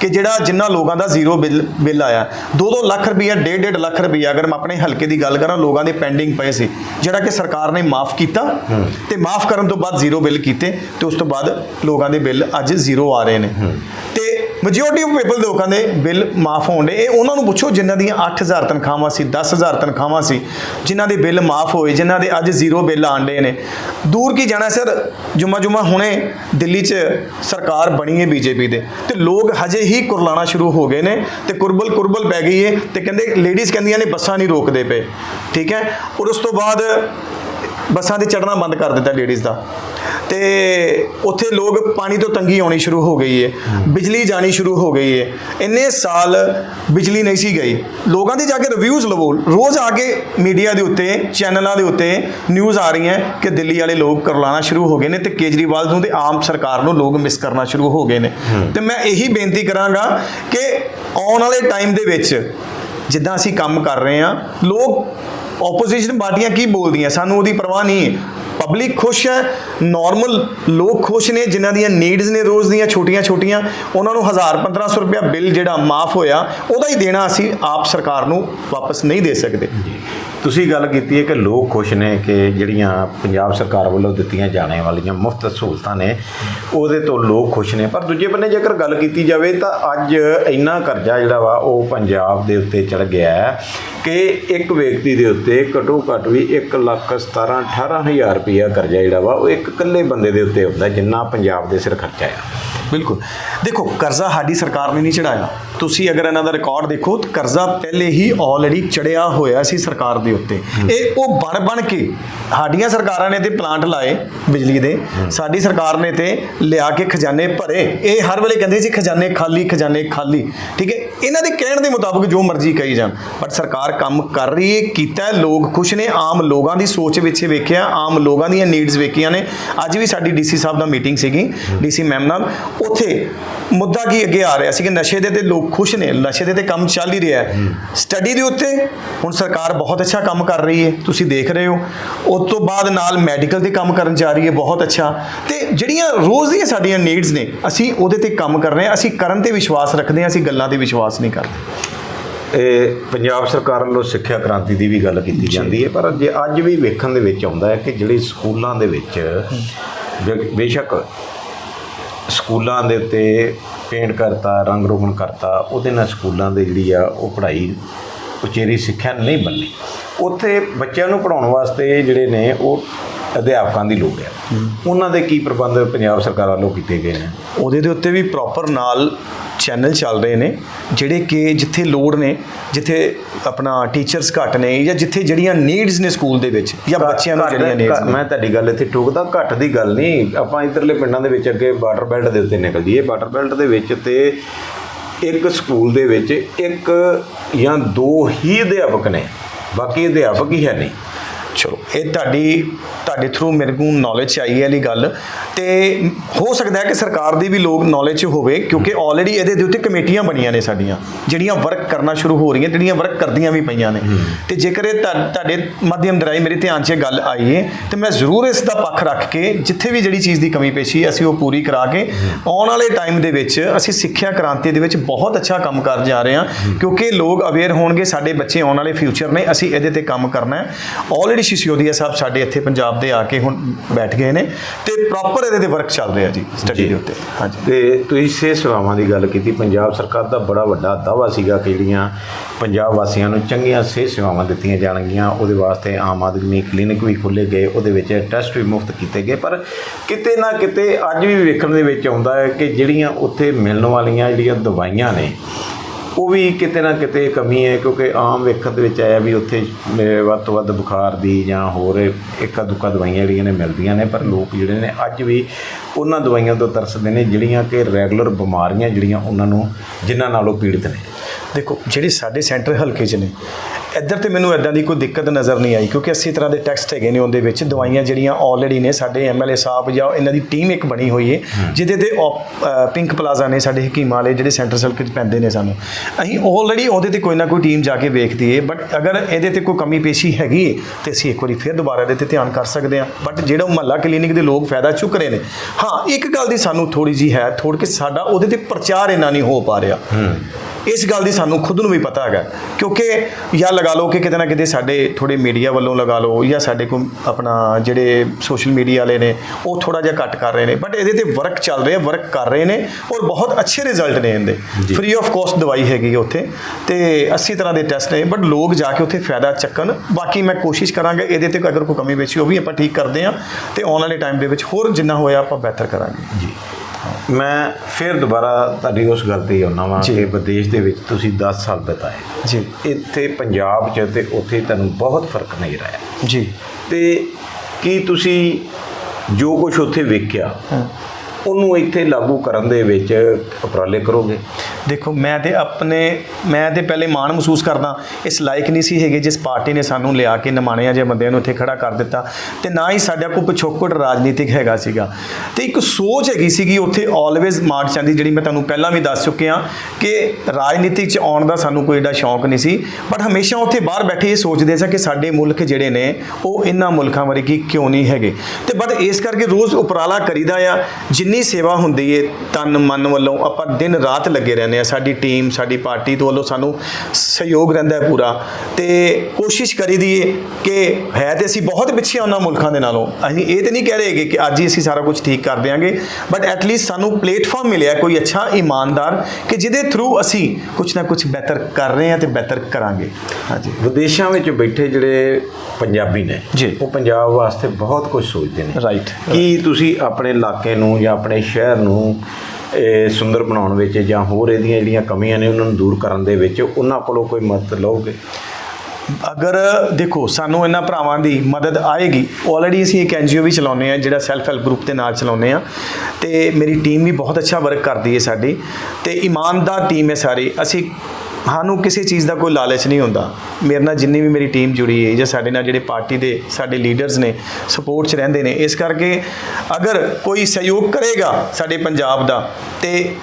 ਕਿ ਜਿਹੜਾ ਜਿੰਨਾ ਲੋਕਾਂ ਦਾ ਜ਼ੀਰੋ ਬਿੱਲ ਬਿੱਲ ਆਇਆ। 2-2 ਲੱਖ ਰੁਪਈਆ 1.5 ਲੱਖ ਰੁਪਈਆ ਅਗਰ ਮੈਂ ਆਪਣੇ ਹਲਕੇ ਦੀ ਗੱਲ ਕਰਾਂ ਲੋਕਾਂ ਦੇ ਪੈਂਡਿੰਗ ਪਏ ਸੀ ਜਿਹੜਾ ਕਿ ਸਰਕਾਰ ਨੇ ਮਾਫ ਕੀਤਾ ਤੇ ਮਾਫ ਕਰਨ ਤੋਂ ਬਾਅਦ ਜ਼ੀਰੋ ਬਿੱਲ ਕੀਤੇ ਤੇ ਉਸ ਤੋਂ ਬਾਅਦ ਲੋਕਾਂ ਦੇ ਬਿੱਲ ਅੱਜ ਜ਼ੀਰੋ ਆ ਰਹੇ ਨੇ। ਤੇ ਮੈਜੋਰਟੀ ਆਫ ਪੀਪਲ ਲੋਕਾਂ ਦੇ ਬਿੱਲ ਮਾਫ ਹੋਣ ਦੇ। ਇਹ ਉਹਨਾਂ ਨੂੰ ਪੁੱਛੋ, ਜਿਨ੍ਹਾਂ ਦੀਆਂ 8000 ਤਨਖਾਹਾਂ ਸੀ 10000 ਤਨਖਾਹਾਂ ਸੀ, ਜਿਨ੍ਹਾਂ ਦੇ ਬਿੱਲ ਮਾਫ ਹੋਏ, ਜਿਨ੍ਹਾਂ ਦੇ ਅੱਜ ਜ਼ੀਰੋ ਬਿੱਲ ਆਂਡੇ ਨੇ। ਦੂਰ ਕੀ ਜਾਣਾ ਸਰ? ਜੁਮਾ ਜੁਮਾ ਹੁਣੇ ਦਿੱਲੀ 'ਚ ਸਰਕਾਰ ਬਣੀ ਹੈ ਬੀਜੇਪੀ ਦੇ। ਤੇ ਲੋਕ ਹਜੇ ਹੀ ਕੁਰਲਾਣਾ ਸ਼ੁਰੂ ਹੋ ਗਏ ਨੇ ਤੇ ਕੁਰਬਲ ਕੁਰਬਲ ਪੈ ਗਈ ਹੈ ਤੇ ਕਹਿੰਦੇ ਲੇਡੀਜ਼ ਕਹਿੰਦੀਆਂ ਨੇ ਬੱਸਾਂ ਨਹੀਂ ਰੋਕਦੇ ਪਏ। ਠੀਕ ਹੈ? ਔਰ ਉਸ ਤੋਂ ਬਾਅਦ ਬੱਸਾਂ ਤੇ ਚੜਨਾ ਬੰਦ ਕਰ ਦਿੱਤਾ ਲੇਡੀਜ਼ ਦਾ। ਤੇ ਉੱਥੇ ਲੋਕ ਪਾਣੀ ਤੋਂ ਤੰਗੀ ਆਉਣੀ ਸ਼ੁਰੂ ਹੋ ਗਈ ਹੈ ਬਿਜਲੀ ਜਾਣੀ ਸ਼ੁਰੂ ਹੋ ਗਈ ਹੈ ਇੰਨੇ ਸਾਲ ਬਿਜਲੀ ਨਹੀਂ ਸੀ ਗਈ। ਲੋਕਾਂ ਦੇ ਜਾ ਕੇ ਰਿਵਿਊਜ਼ ਲਵੋ। ਰੋਜ਼ ਆ ਕੇ ਮੀਡੀਆ ਦੇ ਉੱਤੇ ਚੈਨਲਾਂ ਦੇ ਉੱਤੇ ਨਿਊਜ਼ ਆ ਰਹੀਆਂ ਕਿ ਦਿੱਲੀ ਵਾਲੇ ਲੋਕ ਕਰਲਾਣਾ ਸ਼ੁਰੂ ਹੋ ਗਏ ਨੇ ਤੇ ਕੇਜਰੀਵਾਲ ਨੂੰ ਤੇ ਆਮ ਸਰਕਾਰ ਨੂੰ ਲੋਕ ਮਿਸ ਕਰਨਾ ਸ਼ੁਰੂ ਹੋ ਗਏ ਨੇ। ਤੇ ਮੈਂ ਇਹੀ ਬੇਨਤੀ ਕਰਾਂਗਾ ਕਿ ਆਉਣ ਵਾਲੇ ਟਾਈਮ ਦੇ ਵਿੱਚ ਜਿੱਦਾਂ ਅਸੀਂ ਕੰਮ ਕਰ ਰਹੇ ਹਾਂ ਲੋਕ ਆਪੋਜੀਸ਼ਨ ਪਾਰਟੀਆਂ ਕੀ ਬੋਲਦੀਆਂ? ਸਾਨੂੰ ਉਹਦੀ ਪਰਵਾਹ ਨਹੀਂ। ਪਬਲਿਕ ਖੁਸ਼ ਹੈ ਨਾਰਮਲ ਲੋਕ ਖੁਸ਼ ਨੇ, ਜਿਨ੍ਹਾਂ ਦੀਆਂ ਨੀਡਸ ਨੇ ਰੋਜ਼ ਦੀਆਂ ਛੋਟੀਆਂ-ਛੋਟੀਆਂ ਉਹਨਾਂ ਨੂੰ 1000 1500 ਰੁਪਇਆ ਬਿੱਲ ਜਿਹੜਾ ਮਾਫ ਹੋਇਆ, ਉਹਦਾ ਹੀ ਦੇਣਾ ਅਸੀਂ ਆਪ ਸਰਕਾਰ ਨੂੰ ਵਾਪਸ ਨਹੀਂ ਦੇ ਸਕਦੇ। ਤੁਸੀਂ ਗੱਲ ਕੀਤੀ ਹੈ ਕਿ ਲੋਕ ਖੁਸ਼ ਨੇ ਕਿ ਜਿਹੜੀਆਂ ਪੰਜਾਬ ਸਰਕਾਰ ਵੱਲੋਂ ਦਿੱਤੀਆਂ ਜਾਣੇ ਵਾਲੀਆਂ ਮੁਫਤ ਸਹੂਲਤਾਂ ਨੇ, ਉਹਦੇ ਤੋਂ ਲੋਕ ਖੁਸ਼ ਨੇ। ਪਰ ਦੂਜੇ ਬੰਨੇ ਜੇਕਰ ਗੱਲ ਕੀਤੀ ਜਾਵੇ ਤਾਂ ਅੱਜ ਇੰਨਾ ਕਰਜ਼ਾ ਜਿਹੜਾ ਵਾ, ਉਹ ਪੰਜਾਬ ਦੇ ਉੱਤੇ ਚੜ ਗਿਆ ਹੈ ਕਿ ਇੱਕ ਵਿਅਕਤੀ ਦੇ ਉੱਤੇ ਘੱਟੋ ਘੱਟ ਵੀ 1 ਲੱਖ 17 18000 ਰੁਪਈਆ ਕਰਜ਼ਾ ਜਿਹੜਾ ਵਾ, ਉਹ ਇੱਕ ਇਕੱਲੇ ਬੰਦੇ ਦੇ ਉੱਤੇ ਹੁੰਦਾ, ਜਿੰਨਾ ਪੰਜਾਬ ਦੇ ਸਿਰ ਖਰਚਾ ਆ। ਬਿਲਕੁਲ। ਦੇਖੋ, ਕਰਜ਼ਾ ਸਾਡੀ ਸਰਕਾਰ ਨੇ ਨਹੀਂ ਚੜਾਇਆ ਤੁਸੀਂ ਅਗਰ ਇਹਨਾਂ ਦਾ ਰਿਕਾਰਡ ਦੇਖੋ ਤਾਂ ਕਰਜ਼ਾ ਪਹਿਲੇ ਹੀ ਆਲਰੇਡੀ ਚੜਿਆ ਹੋਇਆ ਸੀ ਸਰਕਾਰ ਦੇ ਉੱਤੇ। ਇਹ ਉਹ ਬਣ ਬਣ ਕੇ ਸਾਡੀਆਂ ਸਰਕਾਰਾਂ ਨੇ ਤੇ ਪਲਾਂਟ ਲਾਏ ਬਿਜਲੀ ਦੇ ਸਾਡੀ ਸਰਕਾਰ ਨੇ ਤੇ ਲਿਆ ਕੇ ਖਜ਼ਾਨੇ ਭਰੇ। ਇਹ ਹਰ ਵੇਲੇ ਕਹਿੰਦੇ ਸੀ ਖਜ਼ਾਨੇ ਖਾਲੀ ਖਜ਼ਾਨੇ ਖਾਲੀ। ਠੀਕ ਹੈ? ਇਹਨਾਂ ਦੇ ਕਹਿਣ ਦੇ ਮੁਤਾਬਕ ਜੋ ਮਰਜ਼ੀ ਕਹੀ ਜਾਣ। ਬਟ ਸਰਕਾਰ ਕੰਮ ਕਰ ਰਹੀ ਹੈ ਕੀਤਾ ਲੋਕ ਖੁਸ਼ ਨੇ। ਆਮ ਲੋਕਾਂ ਦੀ ਸੋਚ ਵਿੱਚ ਵੇਖਿਆ ਆਮ ਲੋਕਾਂ ਦੀਆਂ ਨੀਡਸ ਵੇਖੀਆਂ ਨੇ। ਅੱਜ ਵੀ ਸਾਡੀ ਡੀਸੀ ਸਾਹਿਬ ਦਾ ਮੀਟਿੰਗ ਸੀਗੀ ਡੀਸੀ ਮੈਮ ਨਾਲ। ਉੱਥੇ ਮੁੱਦਾ ਕੀ ਅੱਗੇ ਆ ਰਿਹਾ ਸੀ ਕਿ ਨਸ਼ੇ ਦੇ ਤੇ ਲੋਕ ਖੁਸ਼ ਨੇ ਨਸ਼ੇ ਦੇ ਤੇ ਕੰਮ ਚੱਲ ਹੀ ਰਿਹਾ ਹੈ। ਸਟੱਡੀ ਦੇ ਉੱਤੇ ਹੁਣ ਸਰਕਾਰ ਬਹੁਤ ਅੱਛਾ ਕੰਮ ਕਰ ਰਹੀ ਹੈ। ਤੁਸੀਂ ਦੇਖ ਰਹੇ ਹੋ। ਉਸ ਤੋਂ ਬਾਅਦ ਨਾਲ ਮੈਡੀਕਲ ਤੇ ਕੰਮ ਕਰਨ ਜਾ ਰਹੀ ਹੈ ਬਹੁਤ ਅੱਛਾ। ਤੇ ਜਿਹੜੀਆਂ ਰੋਜ਼ ਦੀਆਂ ਸਾਡੀਆਂ ਨੀਡਸ ਨੇ ਅਸੀਂ ਉਹਦੇ ਤੇ ਕੰਮ ਕਰ ਰਹੇ ਹਾਂ। ਅਸੀਂ ਕਰਨ ਤੇ ਵਿਸ਼ਵਾਸ ਰੱਖਦੇ ਹਾਂ ਅਸੀਂ ਗੱਲਾਂ ਤੇ ਵਿਸ਼ਵਾਸ ਨਹੀਂ ਕਰਦੇ। ਇਹ ਪੰਜਾਬ ਸਰਕਾਰ ਵੱਲੋਂ ਸਿੱਖਿਆ ਕ੍ਰਾਂਤੀ ਦੀ ਵੀ ਗੱਲ ਕੀਤੀ ਜਾਂਦੀ ਹੈ ਪਰ ਜੇ ਅੱਜ ਵੀ ਵੇਖਣ ਦੇ ਵਿੱਚ ਆਉਂਦਾ ਹੈ ਕਿ ਜਿਹੜੇ ਸਕੂਲਾਂ ਦੇ ਵਿੱਚ ਬੇਸ਼ੱਕ ਸਕੂਲਾਂ ਦੇ ਉੱਤੇ ਪੇਂਟ ਕਰਤਾ ਰੰਗ ਰੋਗਨ ਕਰਤਾ ਉਹਦੇ ਨਾਲ ਸਕੂਲਾਂ ਦੇ ਜਿਹੜੀ ਆ ਉਹ ਪੜ੍ਹਾਈ ਉਚੇਰੀ ਸਿੱਖਿਆ ਨਹੀਂ ਬਣਨੀ ਉੱਥੇ ਬੱਚਿਆਂ ਨੂੰ ਪੜਾਉਣ ਵਾਸਤੇ ਜਿਹੜੇ ਨੇ ਉਹ ਅਧਿਆਪਕਾਂ ਦੀ ਲੋੜ ਹੈ। ਉਹਨਾਂ ਦੇ ਕੀ ਪ੍ਰਬੰਧ ਪੰਜਾਬ ਸਰਕਾਰ ਵੱਲੋਂ ਕੀਤੇ ਗਏ ਨੇ? ਉਹਦੇ ਦੇ ਉੱਤੇ ਵੀ ਪ੍ਰੋਪਰ ਨਾਲ ਚੈਨਲ ਚੱਲ ਰਹੇ ਨੇ ਜਿਹੜੇ ਕਿ ਜਿੱਥੇ ਲੋੜ ਨੇ ਜਿੱਥੇ ਆਪਣਾ ਟੀਚਰਸ ਘੱਟ ਨੇ ਜਾਂ ਜਿੱਥੇ ਜਿਹੜੀਆਂ ਨੀਡਸ ਨੇ ਸਕੂਲ ਦੇ ਵਿੱਚ ਜਾਂ ਬੱਚਿਆਂ ਨੂੰ ਜਿਹੜੀਆਂ ਨੀਡਸ ਨੇ। ਮੈਂ ਤੁਹਾਡੀ ਗੱਲ ਇੱਥੇ ਠੋਕਦਾ ਘੱਟ ਦੀ ਗੱਲ ਨਹੀਂ। ਆਪਾਂ ਇਧਰਲੇ ਪਿੰਡਾਂ ਦੇ ਵਿੱਚ ਅੱਗੇ ਵਾਟਰ ਬੈਲਟ ਦੇ ਉੱਤੇ ਨਿਕਲ ਜੀਏ ਵਾਟਰ ਬੈਲਟ ਦੇ ਵਿੱਚ ਤੇ ਇੱਕ ਸਕੂਲ ਦੇ ਵਿੱਚ ਇੱਕ ਜਾਂ ਦੋ ਹੀ ਅਧਿਆਪਕ ਨੇ। ਬਾਕੀ ਅਧਿਆਪਕ ਹੀ ਹੈ ਨਹੀਂ। ਚਲੋ ਇਹ ਤੁਹਾਡੀ ਤੁਹਾਡੇ ਥਰੂ ਮੇਰੇ ਕੋਲ ਨੌਲੇਜ ਆਈ ਹੈ ਵਾਲੀ ਗੱਲ। ਤੇ ਹੋ ਸਕਦਾ ਹੈ ਕਿ ਸਰਕਾਰ ਦੀ ਵੀ ਲੋਕ ਨੌਲੇਜ ਹੋਵੇ ਕਿਉਂਕਿ ਆਲਰੇਡੀ ਇਹਦੇ ਦੇ ਉੱਤੇ ਕਮੇਟੀਆਂ ਬਣੀਆਂ ਨੇ ਸਾਡੀਆਂ ਜਿਹੜੀਆਂ ਵਰਕ ਕਰਨਾ ਸ਼ੁਰੂ ਹੋ ਰਹੀਆਂ ਜਿਹੜੀਆਂ ਵਰਕ ਕਰਦੀਆਂ ਵੀ ਪਈਆਂ ਨੇ। ਤੇ ਜੇਕਰ ਇਹ ਤੁਹਾ- ਤੁਹਾਡੇ ਮਾਧਿਅਮ ਦਰਾਈ ਮੇਰੇ ਧਿਆਨ 'ਚ ਇਹ ਗੱਲ ਆਈ ਹੈ ਤੇ ਮੈਂ ਜ਼ਰੂਰ ਇਸ ਦਾ ਪੱਖ ਰੱਖ ਕੇ ਜਿੱਥੇ ਵੀ ਜਿਹੜੀ ਚੀਜ਼ ਦੀ ਕਮੀ ਪੇਸ਼ੀ ਅਸੀਂ ਉਹ ਪੂਰੀ ਕਰਾ ਕੇ ਆਉਣ ਵਾਲੇ ਟਾਈਮ ਦੇ ਵਿੱਚ ਅਸੀਂ ਸਿੱਖਿਆ ਕ੍ਰਾਂਤੀ ਦੇ ਵਿੱਚ ਬਹੁਤ ਅੱਛਾ ਕੰਮ ਕਰ ਜਾ ਰਹੇ ਹਾਂ ਕਿਉਂਕਿ ਲੋਕ ਅਵੇਅਰ ਹੋਣਗੇ ਸਾਡੇ ਬੱਚੇ ਆਉਣ ਵਾਲੇ ਫਿਊਚਰ ਨੇ ਅਸੀਂ ਇਹਦੇ ਤੇ ਕੰਮ ਕਰਨਾ ਹੈ। ਆਲਰੇਡੀ ਸ਼ਿਸ਼ੋਦੀਆ ਸਾਹਿਬ ਸਾਡੇ ਇੱਥੇ ਪੰਜਾਬ ਦੇ ਆ ਕੇ ਹੁਣ ਬੈਠ ਗਏ ਨੇ ਤੇ ਪ੍ਰੋਪਰ ਇਹਦੇ ਤੇ ਵਰਕ ਚੱਲ ਰਿਹਾ ਜੀ ਸਟੱਡੀ ਦੇ ਉੱਤੇ। ਹਾਂਜੀ। ਤੇ ਤੁਸੀਂ ਸਿਹਤ ਸੇਵਾਵਾਂ ਦੀ ਗੱਲ ਕੀਤੀ ਪੰਜਾਬ ਸਰਕਾਰ ਦਾ ਬੜਾ ਵੱਡਾ ਦਾਅਵਾ ਸੀਗਾ ਕਿ ਜਿਹੜੀਆਂ ਪੰਜਾਬ ਵਾਸੀਆਂ ਨੂੰ ਚੰਗੀਆਂ ਸਿਹਤ ਸੇਵਾਵਾਂ ਦਿੱਤੀਆਂ ਜਾਣਗੀਆਂ ਉਹਦੇ ਵਾਸਤੇ ਆਮ ਆਦਮੀ ਕਲੀਨਿਕ ਵੀ ਖੋਲ੍ਹੇ ਗਏ ਉਹਦੇ ਵਿੱਚ ਟੈਸਟ ਵੀ ਮੁਫਤ ਕੀਤੇ ਗਏ। ਪਰ ਕਿਤੇ ਨਾ ਕਿਤੇ ਅੱਜ ਵੀ ਵੇਖਣ ਦੇ ਵਿੱਚ ਆਉਂਦਾ ਹੈ ਕਿ ਜਿਹੜੀਆਂ ਉੱਥੇ ਮਿਲਣ ਵਾਲੀਆਂ ਜਿਹੜੀਆਂ ਦਵਾਈਆਂ ਨੇ ਉਹ ਵੀ ਕਿਤੇ ਨਾ ਕਿਤੇ ਕਮੀ ਹੈ, ਕਿਉਂਕਿ ਆਮ ਵੇਖਣ ਦੇ ਵਿੱਚ ਆਇਆ ਵੀ ਉੱਥੇ ਵੱਧ ਤੋਂ ਵੱਧ ਬੁਖਾਰ ਦੀ ਜਾਂ ਹੋਰ ਇੱਕਾ ਦੁੱਕਾ ਦਵਾਈਆਂ ਜਿਹੜੀਆਂ ਨੇ ਮਿਲਦੀਆਂ ਨੇ, ਪਰ ਲੋਕ ਜਿਹੜੇ ਨੇ ਅੱਜ ਵੀ ਉਹਨਾਂ ਦਵਾਈਆਂ ਤੋਂ ਤਰਸਦੇ ਨੇ, ਜਿਹੜੀਆਂ ਕਿ ਰੈਗੂਲਰ ਬਿਮਾਰੀਆਂ ਜਿਹੜੀਆਂ ਉਹਨਾਂ ਨੂੰ ਜਿਨ੍ਹਾਂ ਨਾਲ ਉਹ ਪੀੜਤ ਨੇ। ਦੇਖੋ, ਜਿਹੜੇ ਸਾਡੇ ਸੈਂਟਰ ਹਲਕੇ 'ਚ ਨੇ ਇੱਧਰ ਤੇ ਮੈਨੂੰ ਐਦਾਂ ਦੀ ਕੋਈ ਦਿੱਕਤ ਨਜ਼ਰ ਨਹੀਂ ਆਈ ਕਿਉਂਕਿ ਅੱਸੀ ਤਰ੍ਹਾਂ ਦੇ ਟੈਕਸਟ ਹੈਗੇ ਨੇ ਉਹਦੇ ਵਿੱਚ ਦਵਾਈਆਂ ਜਿਹੜੀਆਂ ਆਲਰੇਡੀ ਨੇ ਸਾਡੇ ਐਮਐਲਏ ਸਾਹਿਬ ਜਾਂ ਇਹਨਾਂ ਦੀ ਟੀਮ ਇੱਕ ਬਣੀ ਹੋਈ ਹੈ। ਜਿਹਦੇ ਤੇ ਪਿੰਕ ਪਲਾਜ਼ਾ ਨੇ ਸਾਡੇ ਹਕੀਮਾਂ ਵਾਲੇ ਜਿਹੜੇ ਸੈਂਟਰ ਸਰਕਲ 'ਚ ਪੈਂਦੇ ਨੇ ਸਾਨੂੰ। ਅਸੀਂ ਆਲਰੇਡੀ ਉਹਦੇ ਤੇ ਕੋਈ ਨਾ ਕੋਈ ਟੀਮ ਜਾ ਕੇ ਵੇਖਦੀ ਹੈ ਬਟ ਅਗਰ ਇਹਦੇ ਤੇ ਕੋਈ ਕਮੀ ਪੇਸ਼ੀ ਹੈਗੀ ਤੇ ਅਸੀਂ ਇੱਕ ਵਾਰੀ ਫਿਰ ਦੁਬਾਰਾ ਇਹਦੇ ਤੇ ਧਿਆਨ ਕਰ ਸਕਦੇ ਹਾਂ। ਬਟ ਜਿਹੜਾ ਮਹੱਲਾ ਕਲੀਨਿਕ ਦੇ ਲੋਕ ਫਾਇਦਾ ਚੁੱਕ ਰਹੇ ਨੇ ਹਾਂ ਇੱਕ ਗੱਲ ਦੀ ਸਾਨੂੰ ਥੋੜੀ ਜੀ ਹੈ ਥੋੜ ਕੇ ਸਾਡਾ ਉਹਦੇ ਤੇ ਪ੍ਰਚਾਰ ਇੰਨਾ ਨਹੀਂ ਹੋ ਪਾ ਰਿਹਾ। ਇਸ ਗੱਲ ਦੀ ਸਾਨੂੰ ਖੁਦ ਨੂੰ ਵੀ ਪਤਾ ਹੈਗਾ। ਕਿਉਂਕਿ ਜਾਂ ਲਗਾ ਲਓ ਕਿ ਕਿਤੇ ਨਾ ਕਿਤੇ ਸਾਡੇ ਥੋੜੇ ਮੀਡੀਆ ਵੱਲੋਂ ਲਗਾ ਲਓ ਜਾਂ ਸਾਡੇ ਕੋਲ ਆਪਣਾ ਜਿਹੜੇ ਸੋਸ਼ਲ ਮੀਡੀਆ ਵਾਲੇ ਨੇ ਉਹ ਥੋੜਾ ਜਿਹਾ ਘੱਟ ਕਰ ਰਹੇ ਨੇ। ਬਟ ਇਹਦੇ ਤੇ ਵਰਕ ਚੱਲ ਰਿਹਾ ਵਰਕ ਕਰ ਰਹੇ ਨੇ ਔਰ ਬਹੁਤ ਅੱਛੇ ਰਿਜ਼ਲਟ ਨੇ ਇਹਦੇ। ਫ੍ਰੀ ਆਫ ਕਾਸਟ ਦਵਾਈ ਹੈਗੀ ਹੈ ਉੱਥੇ। ਤੇ 80 ਤਰ੍ਹਾਂ ਦੇ ਟੈਸਟ ਨੇ ਬਟ ਲੋਕ ਜਾ ਕੇ ਉੱਥੇ ਫਾਇਦਾ ਚੱਕਣ। ਬਾਕੀ ਮੈਂ ਕੋਸ਼ਿਸ਼ ਕਰਾਂਗਾ ਇਹਦੇ ਤੇ ਅਗਰ ਕੋਈ ਕਮੀ ਪੇਸ਼ੀ ਉਹ ਵੀ ਆਪਾਂ ਠੀਕ ਕਰਦੇ ਹਾਂ ਤੇ ਆਉਣ ਵਾਲੇ ਟਾਈਮ ਦੇ ਵਿੱਚ ਹੋਰ ਜਿੰਨਾ ਹੋਇਆ ਆਪਾਂ ਬਿਹਤਰ ਕਰਾਂਗੇ। ਜੀ। ਮੈਂ ਫਿਰ ਦੁਬਾਰਾ ਤੁਹਾਡੀ ਉਸ ਗੱਲ ਤੇ ਆਉਣਾ ਵਾਂ। ਕਿ ਵਿਦੇਸ਼ ਦੇ ਵਿੱਚ ਤੁਸੀਂ 10 ਸਾਲ ਬਿਤਾਏ। ਜੀ। ਇੱਥੇ ਪੰਜਾਬ 'ਚ ਤੇ ਉੱਥੇ ਤੁਹਾਨੂੰ ਬਹੁਤ ਫ਼ਰਕ ਨਜ਼ਰ ਆਇਆ ਜੀ। ਤੇ ਕੀ ਤੁਸੀਂ ਜੋ ਕੁਝ ਉੱਥੇ ਵੇਖਿਆ ਉਹਨੂੰ ਇੱਥੇ ਲਾਗੂ ਕਰਨ ਦੇ ਵਿੱਚ ਉਪਰਾਲੇ ਕਰੋਗੇ? ਦੇਖੋ, ਮੈਂ ਤੇ ਆਪਣੇ, ਮੈਂ ਤੇ ਪਹਿਲੇ ਮਾਣ ਮਹਿਸੂਸ ਕਰਦਾ, ਇਸ ਲਾਇਕ ਨਹੀਂ ਸੀ ਹੈਗੇ ਜਿਸ ਪਾਰਟੀ ਨੇ ਸਾਨੂੰ ਲਿਆ ਕੇ ਨਿਮਾਣਿਆ ਜੇ ਬੰਦਿਆਂ ਨੂੰ ਇੱਥੇ ਖੜਾ ਕਰ ਦਿੱਤਾ। ਤੇ ਨਾ ਹੀ ਸਾਡਾ ਕੋਈ ਪਿਛੋਕੜ ਰਾਜਨੀਤਿਕ ਹੈਗਾ ਸੀਗਾ। ਤੇ ਇੱਕ ਸੋਚ ਹੈਗੀ ਸੀਗੀ ਉੱਥੇ ਆਲਵੇਜ਼ ਮਾਰਚ ਚਾਂਦੀ ਜਿਹੜੀ ਮੈਂ ਤੁਹਾਨੂੰ ਪਹਿਲਾਂ ਵੀ ਦੱਸ ਚੁੱਕਿਆ ਕਿ ਰਾਜਨੀਤਿਕ 'ਚ ਆਉਣ ਦਾ ਸਾਨੂੰ ਕੋਈ ਏਡਾ ਸ਼ੌਂਕ ਨਹੀਂ ਸੀ। ਬਟ ਹਮੇਸ਼ਾ ਉੱਥੇ ਬਾਹਰ ਬੈਠੇ ਇਹ ਸੋਚਦੇ ਸੀ ਕਿ ਸਾਡੇ ਮੁਲਕ ਜਿਹੜੇ ਨੇ, ਉਹ ਇਹਨਾਂ ਮੁਲਕਾਂ ਵਰਗੀ ਕਿਉਂ ਨਹੀਂ ਹੈਗੇ। ਤੇ ਬਟ ਇਸ ਕਰਕੇ ਰੋਜ਼ ਉਪਰਾਲਾ ਕਰੀਦਾ ਆ, ਜਿੰਨੀ ਸੇਵਾ ਹੁੰਦੀ ਏ ਤਨ ਮਨ ਵੱਲੋਂ ਆਪਾਂ ਦਿਨ ਰਾਤ ਲੱਗੇ ਰਹਿੰਦੇ ਆ ਸਾਡੀ ਟੀਮ ਸਾਡੀ ਪਾਰਟੀ ਤੋਂ ਵੱਲੋਂ ਸਾਨੂੰ ਸਹਿਯੋਗ ਰਹਿੰਦਾ ਹੈ ਪੂਰਾ। ਤੇ ਕੋਸ਼ਿਸ਼ ਕਰੀਦੀ ਏ ਕਿ ਹੈ ਤੇ ਅਸੀਂ ਬਹੁਤ ਪਿੱਛੇ ਆ ਉਹਨਾਂ ਮੁਲਕਾਂ ਦੇ ਨਾਲੋਂ। ਅਸੀਂ ਇਹ ਤੇ ਨਹੀਂ ਕਹਿ ਰਹੇਗੇ ਕਿ ਅੱਜ ਹੀ ਅਸੀਂ ਸਾਰਾ ਕੁਝ ਠੀਕ ਕਰ ਦਿਆਂਗੇ। ਬਟ ਐਟਲੀਸਟ ਸਾਨੂੰ ਪਲੇਟਫਾਰਮ ਮਿਲਿਆ ਕੋਈ ਅੱਛਾ ਇਮਾਨਦਾਰ ਕਿ ਜਿਹਦੇ ਥਰੂ ਅਸੀਂ ਕੁਝ ਨਾ ਕੁਝ ਬਿਹਤਰ ਕਰ ਰਹੇ ਹਾਂ ਤੇ ਬਿਹਤਰ ਕਰਾਂਗੇ। ਹਾਂਜੀ। ਵਿਦੇਸ਼ਾਂ ਵਿੱਚ ਬੈਠੇ ਜਿਹੜੇ ਪੰਜਾਬੀ ਨੇ। ਉਹ ਪੰਜਾਬ ਵਾਸਤੇ ਬਹੁਤ ਕੁਝ ਸੋਚਦੇ ਨੇ। ਰਾਈਟ ਕੀ ਤੁਸੀਂ ਆਪਣੇ ਇਲਾਕੇ ਨੂੰ ਜਾਂ ਆਪਣੇ ਸ਼ਹਿਰ ਨੂੰ, ਇਹ ਸੁੰਦਰ ਬਣਾਉਣ ਵਿੱਚ ਜਾਂ ਹੋਰ ਇਹਦੀਆਂ ਜਿਹੜੀਆਂ ਕਮੀਆਂ ਨੇ ਉਹਨਾਂ ਨੂੰ ਦੂਰ ਕਰਨ ਦੇ ਵਿੱਚ ਉਹਨਾਂ ਕੋਲੋਂ ਕੋਈ ਮਦਦ ਲਓਗੇ? ਅਗਰ ਦੇਖੋ, ਸਾਨੂੰ ਇਹਨਾਂ ਭਰਾਵਾਂ ਦੀ ਮਦਦ ਆਏਗੀ ਆਲਰੇਡੀ ਅਸੀਂ ਇੱਕ ਐਨਜੀਓ ਵੀ ਚਲਾਉਂਦੇ ਆ ਜਿਹੜਾ ਸੈਲਫ ਹੈਲਪ ਗਰੁੱਪ ਦੇ ਨਾਲ ਚਲਾਉਂਦੇ ਆ ਤੇ ਮੇਰੀ ਟੀਮ ਵੀ ਬਹੁਤ ਅੱਛਾ ਵਰਕ ਕਰਦੀ ਹੈ ਸਾਡੀ। ਤੇ ਇਮਾਨਦਾਰ ਟੀਮ ਹੈ ਸਾਰੀ। ਅਸੀਂ ਸਾਨੂੰ ਕਿਸੇ ਚੀਜ਼ ਦਾ ਕੋਈ ਲਾਲਚ ਨਹੀਂ ਹੁੰਦਾ। ਮੇਰੇ ਨਾਲ ਜਿੰਨੀ ਵੀ ਮੇਰੀ ਟੀਮ ਜੁੜੀ ਹੈ ਜਾਂ ਸਾਡੇ ਨਾਲ ਜਿਹੜੇ ਪਾਰਟੀ ਦੇ ਸਾਡੇ ਲੀਡਰਸ ਨੇ ਸਪੋਰਟ 'ਚ ਰਹਿੰਦੇ ਨੇ, ਇਸ ਕਰਕੇ ਅਗਰ ਕੋਈ ਸਹਿਯੋਗ ਕਰੇਗਾ ਸਾਡੇ ਪੰਜਾਬ ਦਾ ਤੇ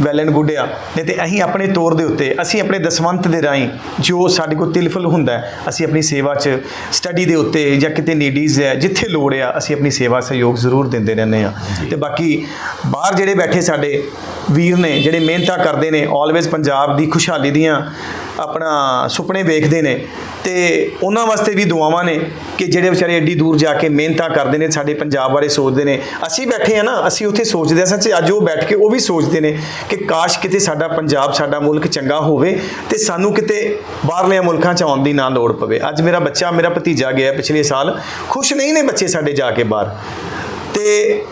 ਵੈਲ ਐਂਡ ਗੁੱਡ ਆ। ਨਹੀਂ ਤੇ ਅਸੀਂ ਆਪਣੇ ਤੌਰ ਦੇ ਉੱਤੇ ਅਸੀਂ ਆਪਣੇ ਦਸਵੰਤ ਦੇ ਰਾਹੀਂ ਜੋ ਸਾਡੇ ਕੋਲ ਤਿਲਫਲ ਹੁੰਦਾ ਅਸੀਂ ਆਪਣੀ ਸੇਵਾ 'ਚ ਸਟੱਡੀ ਦੇ ਉੱਤੇ ਜਾਂ ਕਿਤੇ ਨੀਡੀਜ਼ ਹੈ ਜਿੱਥੇ ਲੋੜ ਆ ਅਸੀਂ ਆਪਣੀ ਸੇਵਾ ਸਹਿਯੋਗ ਜ਼ਰੂਰ ਦਿੰਦੇ ਰਹਿੰਦੇ ਆ। ਤੇ ਬਾਕੀ ਬਾਹਰ ਜਿਹੜੇ ਬੈਠੇ ਸਾਡੇ ਵੀਰ ਨੇ ਜਿਹੜੇ ਮਿਹਨਤਾਂ ਕਰਦੇ ਨੇ ਆਲਵੇਜ਼ ਪੰਜਾਬ ਦੀ ਖੁਸ਼ਹਾਲੀ ਦੀਆਂ ਆਪਣਾ ਸੁਪਨੇ ਵੇਖਦੇ ਨੇ ਤੇ ਉਹਨਾਂ ਵਾਸਤੇ ਵੀ ਦੁਆਵਾਂ ਨੇ ਕਿ ਜਿਹੜੇ ਵਿਚਾਰੇ ਐਡੀ ਦੂਰ ਜਾ ਕੇ ਮਿਹਨਤਾਂ ਕਰਦੇ ਨੇ, ਸਾਡੇ ਪੰਜਾਬ ਬਾਰੇ ਸੋਚਦੇ ਨੇ। ਅਸੀਂ ਬੈਠੇ ਆ ਨਾ, ਅਸੀਂ ਉੱਥੇ ਸੋਚਦੇ ਆ ਸੱਚ ਅੱਜ ਉਹ ਬੈਠ ਕੇ ਉਹ ਵੀ ਸੋਚਦੇ ਨੇ ਕਿ ਕਾਸ਼ ਕਿਤੇ ਸਾਡਾ ਪੰਜਾਬ, ਸਾਡਾ ਮੁਲਕ ਚੰਗਾ ਹੋਵੇ ਤੇ ਸਾਨੂੰ ਕਿਤੇ ਬਾਹਰਲੇ ਮੁਲਕਾਂ 'ਚ ਆਉਣ ਦੀ ਨਾ ਲੋੜ ਪਵੇ। ਅੱਜ ਮੇਰਾ ਬੱਚਾ, ਮੇਰਾ ਭਤੀਜਾ ਗਿਆ ਪਿਛਲੇ ਸਾਲ, ਖੁਸ਼ ਨਹੀਂ ਨੇ ਬੱਚੇ ਸਾਡੇ ਜਾ ਕੇ ਬਾਹਰ। ਤੇ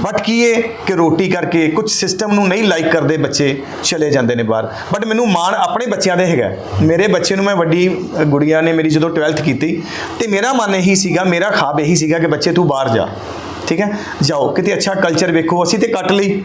ਬਟ ਕੀ ਇਹ ਕਿ ਰੋਟੀ ਕਰਕੇ ਕੁਝ ਸਿਸਟਮ ਨੂੰ ਨਹੀਂ ਲਾਈਕ ਕਰਦੇ ਬੱਚੇ ਚਲੇ ਜਾਂਦੇ ਨੇ ਬਾਹਰ। ਬਟ ਮੈਨੂੰ ਮਾਣ ਆਪਣੇ ਬੱਚਿਆਂ ਦੇ ਹੈਗਾ। ਮੇਰੇ ਬੱਚੇ ਨੂੰ ਮੈਂ ਵੱਡੀ ਅ, ਗੁੜੀਆ ਨੇ ਮੇਰੀ ਜਦੋਂ 12th ਕੀਤੀ ਤੇ ਮੇਰਾ ਮਨ ਇਹੀ ਸੀਗਾ ਮੇਰਾ ਖਾਬ ਇਹੀ ਸੀਗਾ ਕਿ ਬੱਚੇ ਤੂੰ ਬਾਹਰ ਜਾ। ਠੀਕ ਹੈ? ਜਾਓ। ਕਿਤੇ ਅੱਛਾ ਕਲਚਰ ਵੇਖੋ। ਅਸੀਂ ਤੇ ਕੱਟ ਲਈ।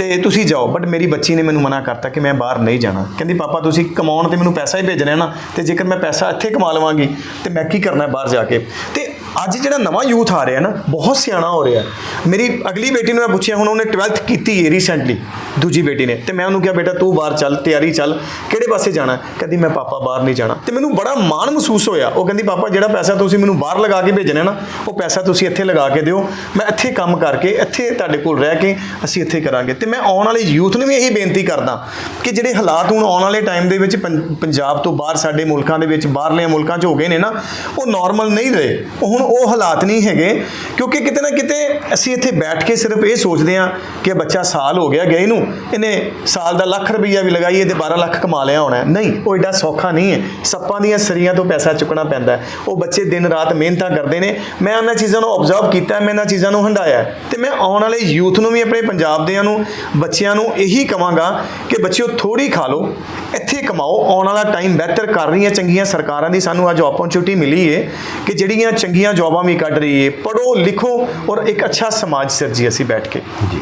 ਤੇ ਤੁਸੀਂ ਜਾਓ ਬਟ ਮੇਰੀ ਬੱਚੀ ਨੇ ਮੈਨੂੰ ਮਨਾ ਕਰਤਾ ਕਿ ਮੈਂ ਬਾਹਰ ਨਹੀਂ ਜਾਣਾ। ਕਹਿੰਦੀ, ਪਾਪਾ, ਤੁਸੀਂ ਕਮਾਉਣ ਤੇ ਮੈਨੂੰ ਪੈਸਾ ਹੀ ਭੇਜਣਾ ਹੈ ਨਾ, ਤੇ ਜੇਕਰ ਮੈਂ ਪੈਸਾ ਇੱਥੇ ਕਮਾ ਲਵਾਂਗੀ, ਤੇ ਮੈਂ ਕੀ ਕਰਨਾ ਬਾਹਰ ਜਾ ਕੇ? ਤੇ ਅੱਜ ਜਿਹੜਾ ਨਵਾਂ ਯੂਥ ਆ ਰਿਹਾ ਨਾ, ਬਹੁਤ ਸਿਆਣਾ ਹੋ ਰਿਹਾ। ਮੇਰੀ ਅਗਲੀ ਬੇਟੀ ਨੂੰ ਮੈਂ ਪੁੱਛਿਆ, ਹੁਣ ਉਹਨੇ 12th ਕੀਤੀ ਹੈ ਰੀਸੈਂਟਲੀ ਦੂਜੀ ਬੇਟੀ ਨੇ। ਤੇ ਮੈਂ ਉਹਨੂੰ ਕਿਹਾ, ਬੇਟਾ, ਤੂੰ ਬਾਹਰ ਚੱਲ, ਤਿਆਰੀ ਚੱਲ, ਕਿਹੜੇ ਪਾਸੇ ਜਾਣਾ? ਕਹਿੰਦੀ, ਮੈਂ ਪਾਪਾ ਬਾਹਰ ਨਹੀਂ ਜਾਣਾ। ਤੇ ਮੈਨੂੰ ਬੜਾ ਮਾਣ ਮਹਿਸੂਸ ਹੋਇਆ। ਉਹ ਕਹਿੰਦੀ, ਪਾਪਾ, ਜਿਹੜਾ ਪੈਸਾ ਤੁਸੀਂ ਮੈਨੂੰ ਬਾਹਰ ਲਗਾ ਕੇ ਭੇਜਣਾ ਨਾ, ਉਹ ਪੈਸਾ ਤੁਸੀਂ ਇੱਥੇ ਲਗਾ ਕੇ ਦਿਓ। ਮੈਂ ਇੱਥੇ ਕੰਮ ਕਰਕੇ, ਇੱਥੇ ਤੁਹਾਡੇ ਕੋਲ ਰਹਿ ਕੇ ਅਸੀਂ ਇੱਥੇ ਕਰਾਂਗੇ। ਤੇ ਮੈਂ ਆਉਣ ਵਾਲੇ ਯੂਥ ਨੂੰ ਵੀ ਇਹੀ ਬੇਨਤੀ ਕਰਦਾ ਕਿ ਜਿਹੜੇ ਹਾਲਾਤ ਹੁਣ ਆਉਣ ਵਾਲੇ ਟਾਈਮ ਦੇ ਵਿੱਚ ਪੰ- ਪੰਜਾਬ ਤੋਂ ਬਾਹਰ ਸਾਡੇ ਮੁਲਕਾਂ ਦੇ ਵਿੱਚ ਬਾਹਰਲੇ ਮੁਲਕਾਂ 'ਚ ਹੋ ਗਏ ਨੇ ਨਾ, ਉਹ ਨਾਰਮਲ ਨਹੀਂ ਰਹੇ। ਹੁਣ ਉਹ ਹਾਲਾਤ ਨਹੀਂ ਹੈਗੇ, ਕਿਉਂਕਿ ਕਿਤੇ ਨਾ ਕਿਤੇ ਅਸੀਂ ਇੱਥੇ ਬੈਠ ਕੇ ਸਿਰਫ ਇਹ ਸੋਚਦੇ ਹਾਂ ਕਿ ਬੱਚਾ ਸਾਲ ਹੋ ਗਿਆ ਗਏ ਨੂੰ ਇਹਨੇ ਸਾਲ ਦਾ ਲੱਖ ਰੁਪਈਆ ਵੀ ਲਗਾਈਏ ਤੇ 12 ਲੱਖ ਕਮਾ ਲਿਆ ਹੋਣਾ। ਨਹੀਂ, ਉਹ ਏਡਾ ਸੌਖਾ ਨਹੀਂ ਹੈ। ਸੱਪਾਂ ਦੀਆਂ ਸਰੀਆਂ ਤੋਂ ਪੈਸਾ ਚੁੱਕਣਾ ਪੈਂਦਾ ਉਹ ਬੱਚੇ ਦਿਨ ਰਾਤ ਮਿਹਨਤਾਂ ਕਰਦੇ ਨੇ। ਮੈਂ ਉਹਨਾਂ ਚੀਜ਼ਾਂ ਨੂੰ ਆਬਜ਼ਰਵ ਕੀਤਾ, ਮੈਂ ਇਹਨਾਂ ਚੀਜ਼ਾਂ ਨੂੰ ਹੰਡਾਇਆ ਹੈ ਤੇ ਮੈਂ ਆਉਣ ਵਾਲੇ ਯੂਥ ਨੂੰ ਵੀ, ਆਪਣੇ ਪੰਜਾਬ ਦਿਆਂ ਨੂੰ ਬੱਚਿਆਂ ਨੂੰ ਇਹੀ ਕਵਾਂਗਾ ਕਿ ਬੱਚਿਓ ਥੋੜੀ ਖਾ ਲਓ ਇੱਥੇ ਕਮਾਓ ਆਉਣ ਵਾਲਾ ਟਾਈਮ ਬਿਹਤਰ ਕਰ ਰਹੀਆਂ ਚੰਗੀਆਂ ਸਰਕਾਰਾਂ ਦੀ ਸਾਨੂੰ ਅੱਜ ਓਪਰਚੁਨਿਟੀ ਮਿਲੀ ਹੈ ਕਿ ਜਿਹੜੀਆਂ ਚੰਗੀਆਂ ਜੌਬਾਂ ਵੀ ਕੱਢ ਰਹੀ ਹੈ ਪੜੋ ਲਿਖੋ ਔਰ ਇੱਕ ਅੱਛਾ ਸਮਾਜ ਸਿਰਜੀ ਅਸੀਂ ਬੈਠ ਕੇ। ਜੀ।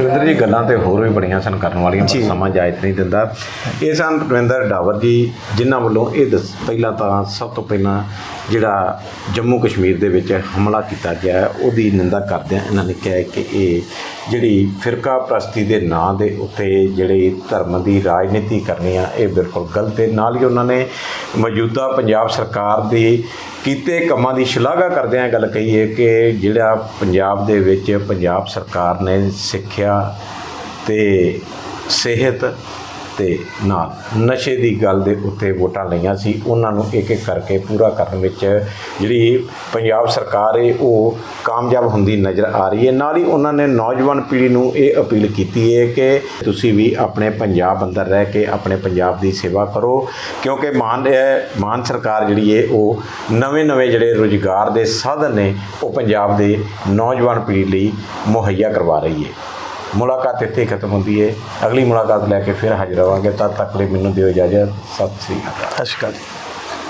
ਰਵਿੰਦਰ ਜੀ ਗੱਲਾਂ ਤੇ ਹੋਰ ਵੀ ਬੜੀਆਂ ਸਨ ਕਰਨ ਵਾਲੀਆਂ ਪਰ। ਸਮਾਂ ਜਾਇਜ਼ ਨਹੀਂ ਦਿੰਦਾ। ਇਹ ਸਨ ਰਵਿੰਦਰ ਡਾਵਰ ਜੀ ਜਿਨ੍ਹਾਂ ਵੱਲੋਂ ਇਹ ਦੱਸ ਪਹਿਲਾਂ ਤਾਂ ਸਭ ਤੋਂ ਪਹਿਲਾਂ ਜਿਹੜਾ ਜੰਮੂ ਕਸ਼ਮੀਰ ਦੇ ਵਿੱਚ ਹਮਲਾ ਕੀਤਾ ਗਿਆ ਉਹਦੀ ਨਿੰਦਾ ਕਰਦਿਆਂ ਇਹਨਾਂ ਨੇ ਕਿਹਾ ਕਿ ਇਹ ਜਿਹੜੀ ਫਿਰਕਾ ਪ੍ਰਸਤੀ ਦੇ ਨਾਂ ਦੇ ਉੱਤੇ ਜਿਹੜੇ ਧਰਮ ਦੀ ਰਾਜਨੀਤੀ ਕਰਨੀ ਆ, ਇਹ ਬਿਲਕੁਲ ਗਲਤ ਹੈ। ਨਾਲ ਹੀ ਉਹਨਾਂ ਨੇ ਮੌਜੂਦਾ ਪੰਜਾਬ ਸਰਕਾਰ ਦੀ ਕੀਤੇ ਕੰਮਾਂ ਦੀ ਸ਼ਲਾਘਾ ਕਰਦਿਆਂ ਗੱਲ ਕਹੀ ਹੈ ਕਿ ਜਿਹੜਾ ਪੰਜਾਬ ਦੇ ਵਿੱਚ ਪੰਜਾਬ ਸਰਕਾਰ ਨੇ ਸਿੱਖਿਆ ਤੇ ਸਿਹਤ ਤੇ ਨਾਲ ਨਸ਼ੇ ਦੀ ਗੱਲ ਦੇ ਉੱਤੇ ਵੋਟਾਂ ਲਈਆਂ ਸੀ, ਉਹਨਾਂ ਨੂੰ ਇੱਕ ਇੱਕ ਕਰਕੇ ਪੂਰਾ ਕਰਨ ਵਿੱਚ ਜਿਹੜੀ ਪੰਜਾਬ ਸਰਕਾਰ ਹੈ ਉਹ ਕਾਮਯਾਬ ਹੁੰਦੀ ਨਜ਼ਰ ਆ ਰਹੀ ਹੈ ਨਾਲ ਹੀ ਉਹਨਾਂ ਨੇ ਨੌਜਵਾਨ ਪੀੜ੍ਹੀ ਨੂੰ ਇਹ ਅਪੀਲ ਕੀਤੀ ਹੈ ਕਿ ਤੁਸੀਂ ਵੀ ਆਪਣੇ ਪੰਜਾਬ ਅੰਦਰ ਰਹਿ ਕੇ ਆਪਣੇ ਪੰਜਾਬ ਦੀ ਸੇਵਾ ਕਰੋ, ਕਿਉਂਕਿ ਮਾਨ, ਇਹ ਮਾਨ ਸਰਕਾਰ ਜਿਹੜੀ ਹੈ ਉਹ ਨਵੇਂ-ਨਵੇਂ ਜਿਹੜੇ ਰੁਜ਼ਗਾਰ ਦੇ ਸਾਧਨ ਨੇ, ਉਹ ਪੰਜਾਬ ਦੇ ਨੌਜਵਾਨ ਪੀੜ੍ਹੀ ਲਈ ਮੁਹੱਈਆ ਕਰਵਾ ਰਹੀ ਹੈ ਮੁਲਾਕਾਤ ਇੱਥੇ ਖਤਮ ਹੁੰਦੀ ਹੈ ਅਗਲੀ ਮੁਲਾਕਾਤ ਲੈ ਕੇ ਫਿਰ ਹਾਜ਼ਰ ਹੋਵਾਂਗੇ ਤਦ ਤੱਕ ਲਈ ਮੈਨੂੰ ਦਿਓ ਇਜਾਜ਼ਤ। ਸਤਿ ਸ੍ਰੀ ਅਕਾਲ। ਸਤਿ ਸ਼੍ਰੀ ਅਕਾਲ ਜੀ।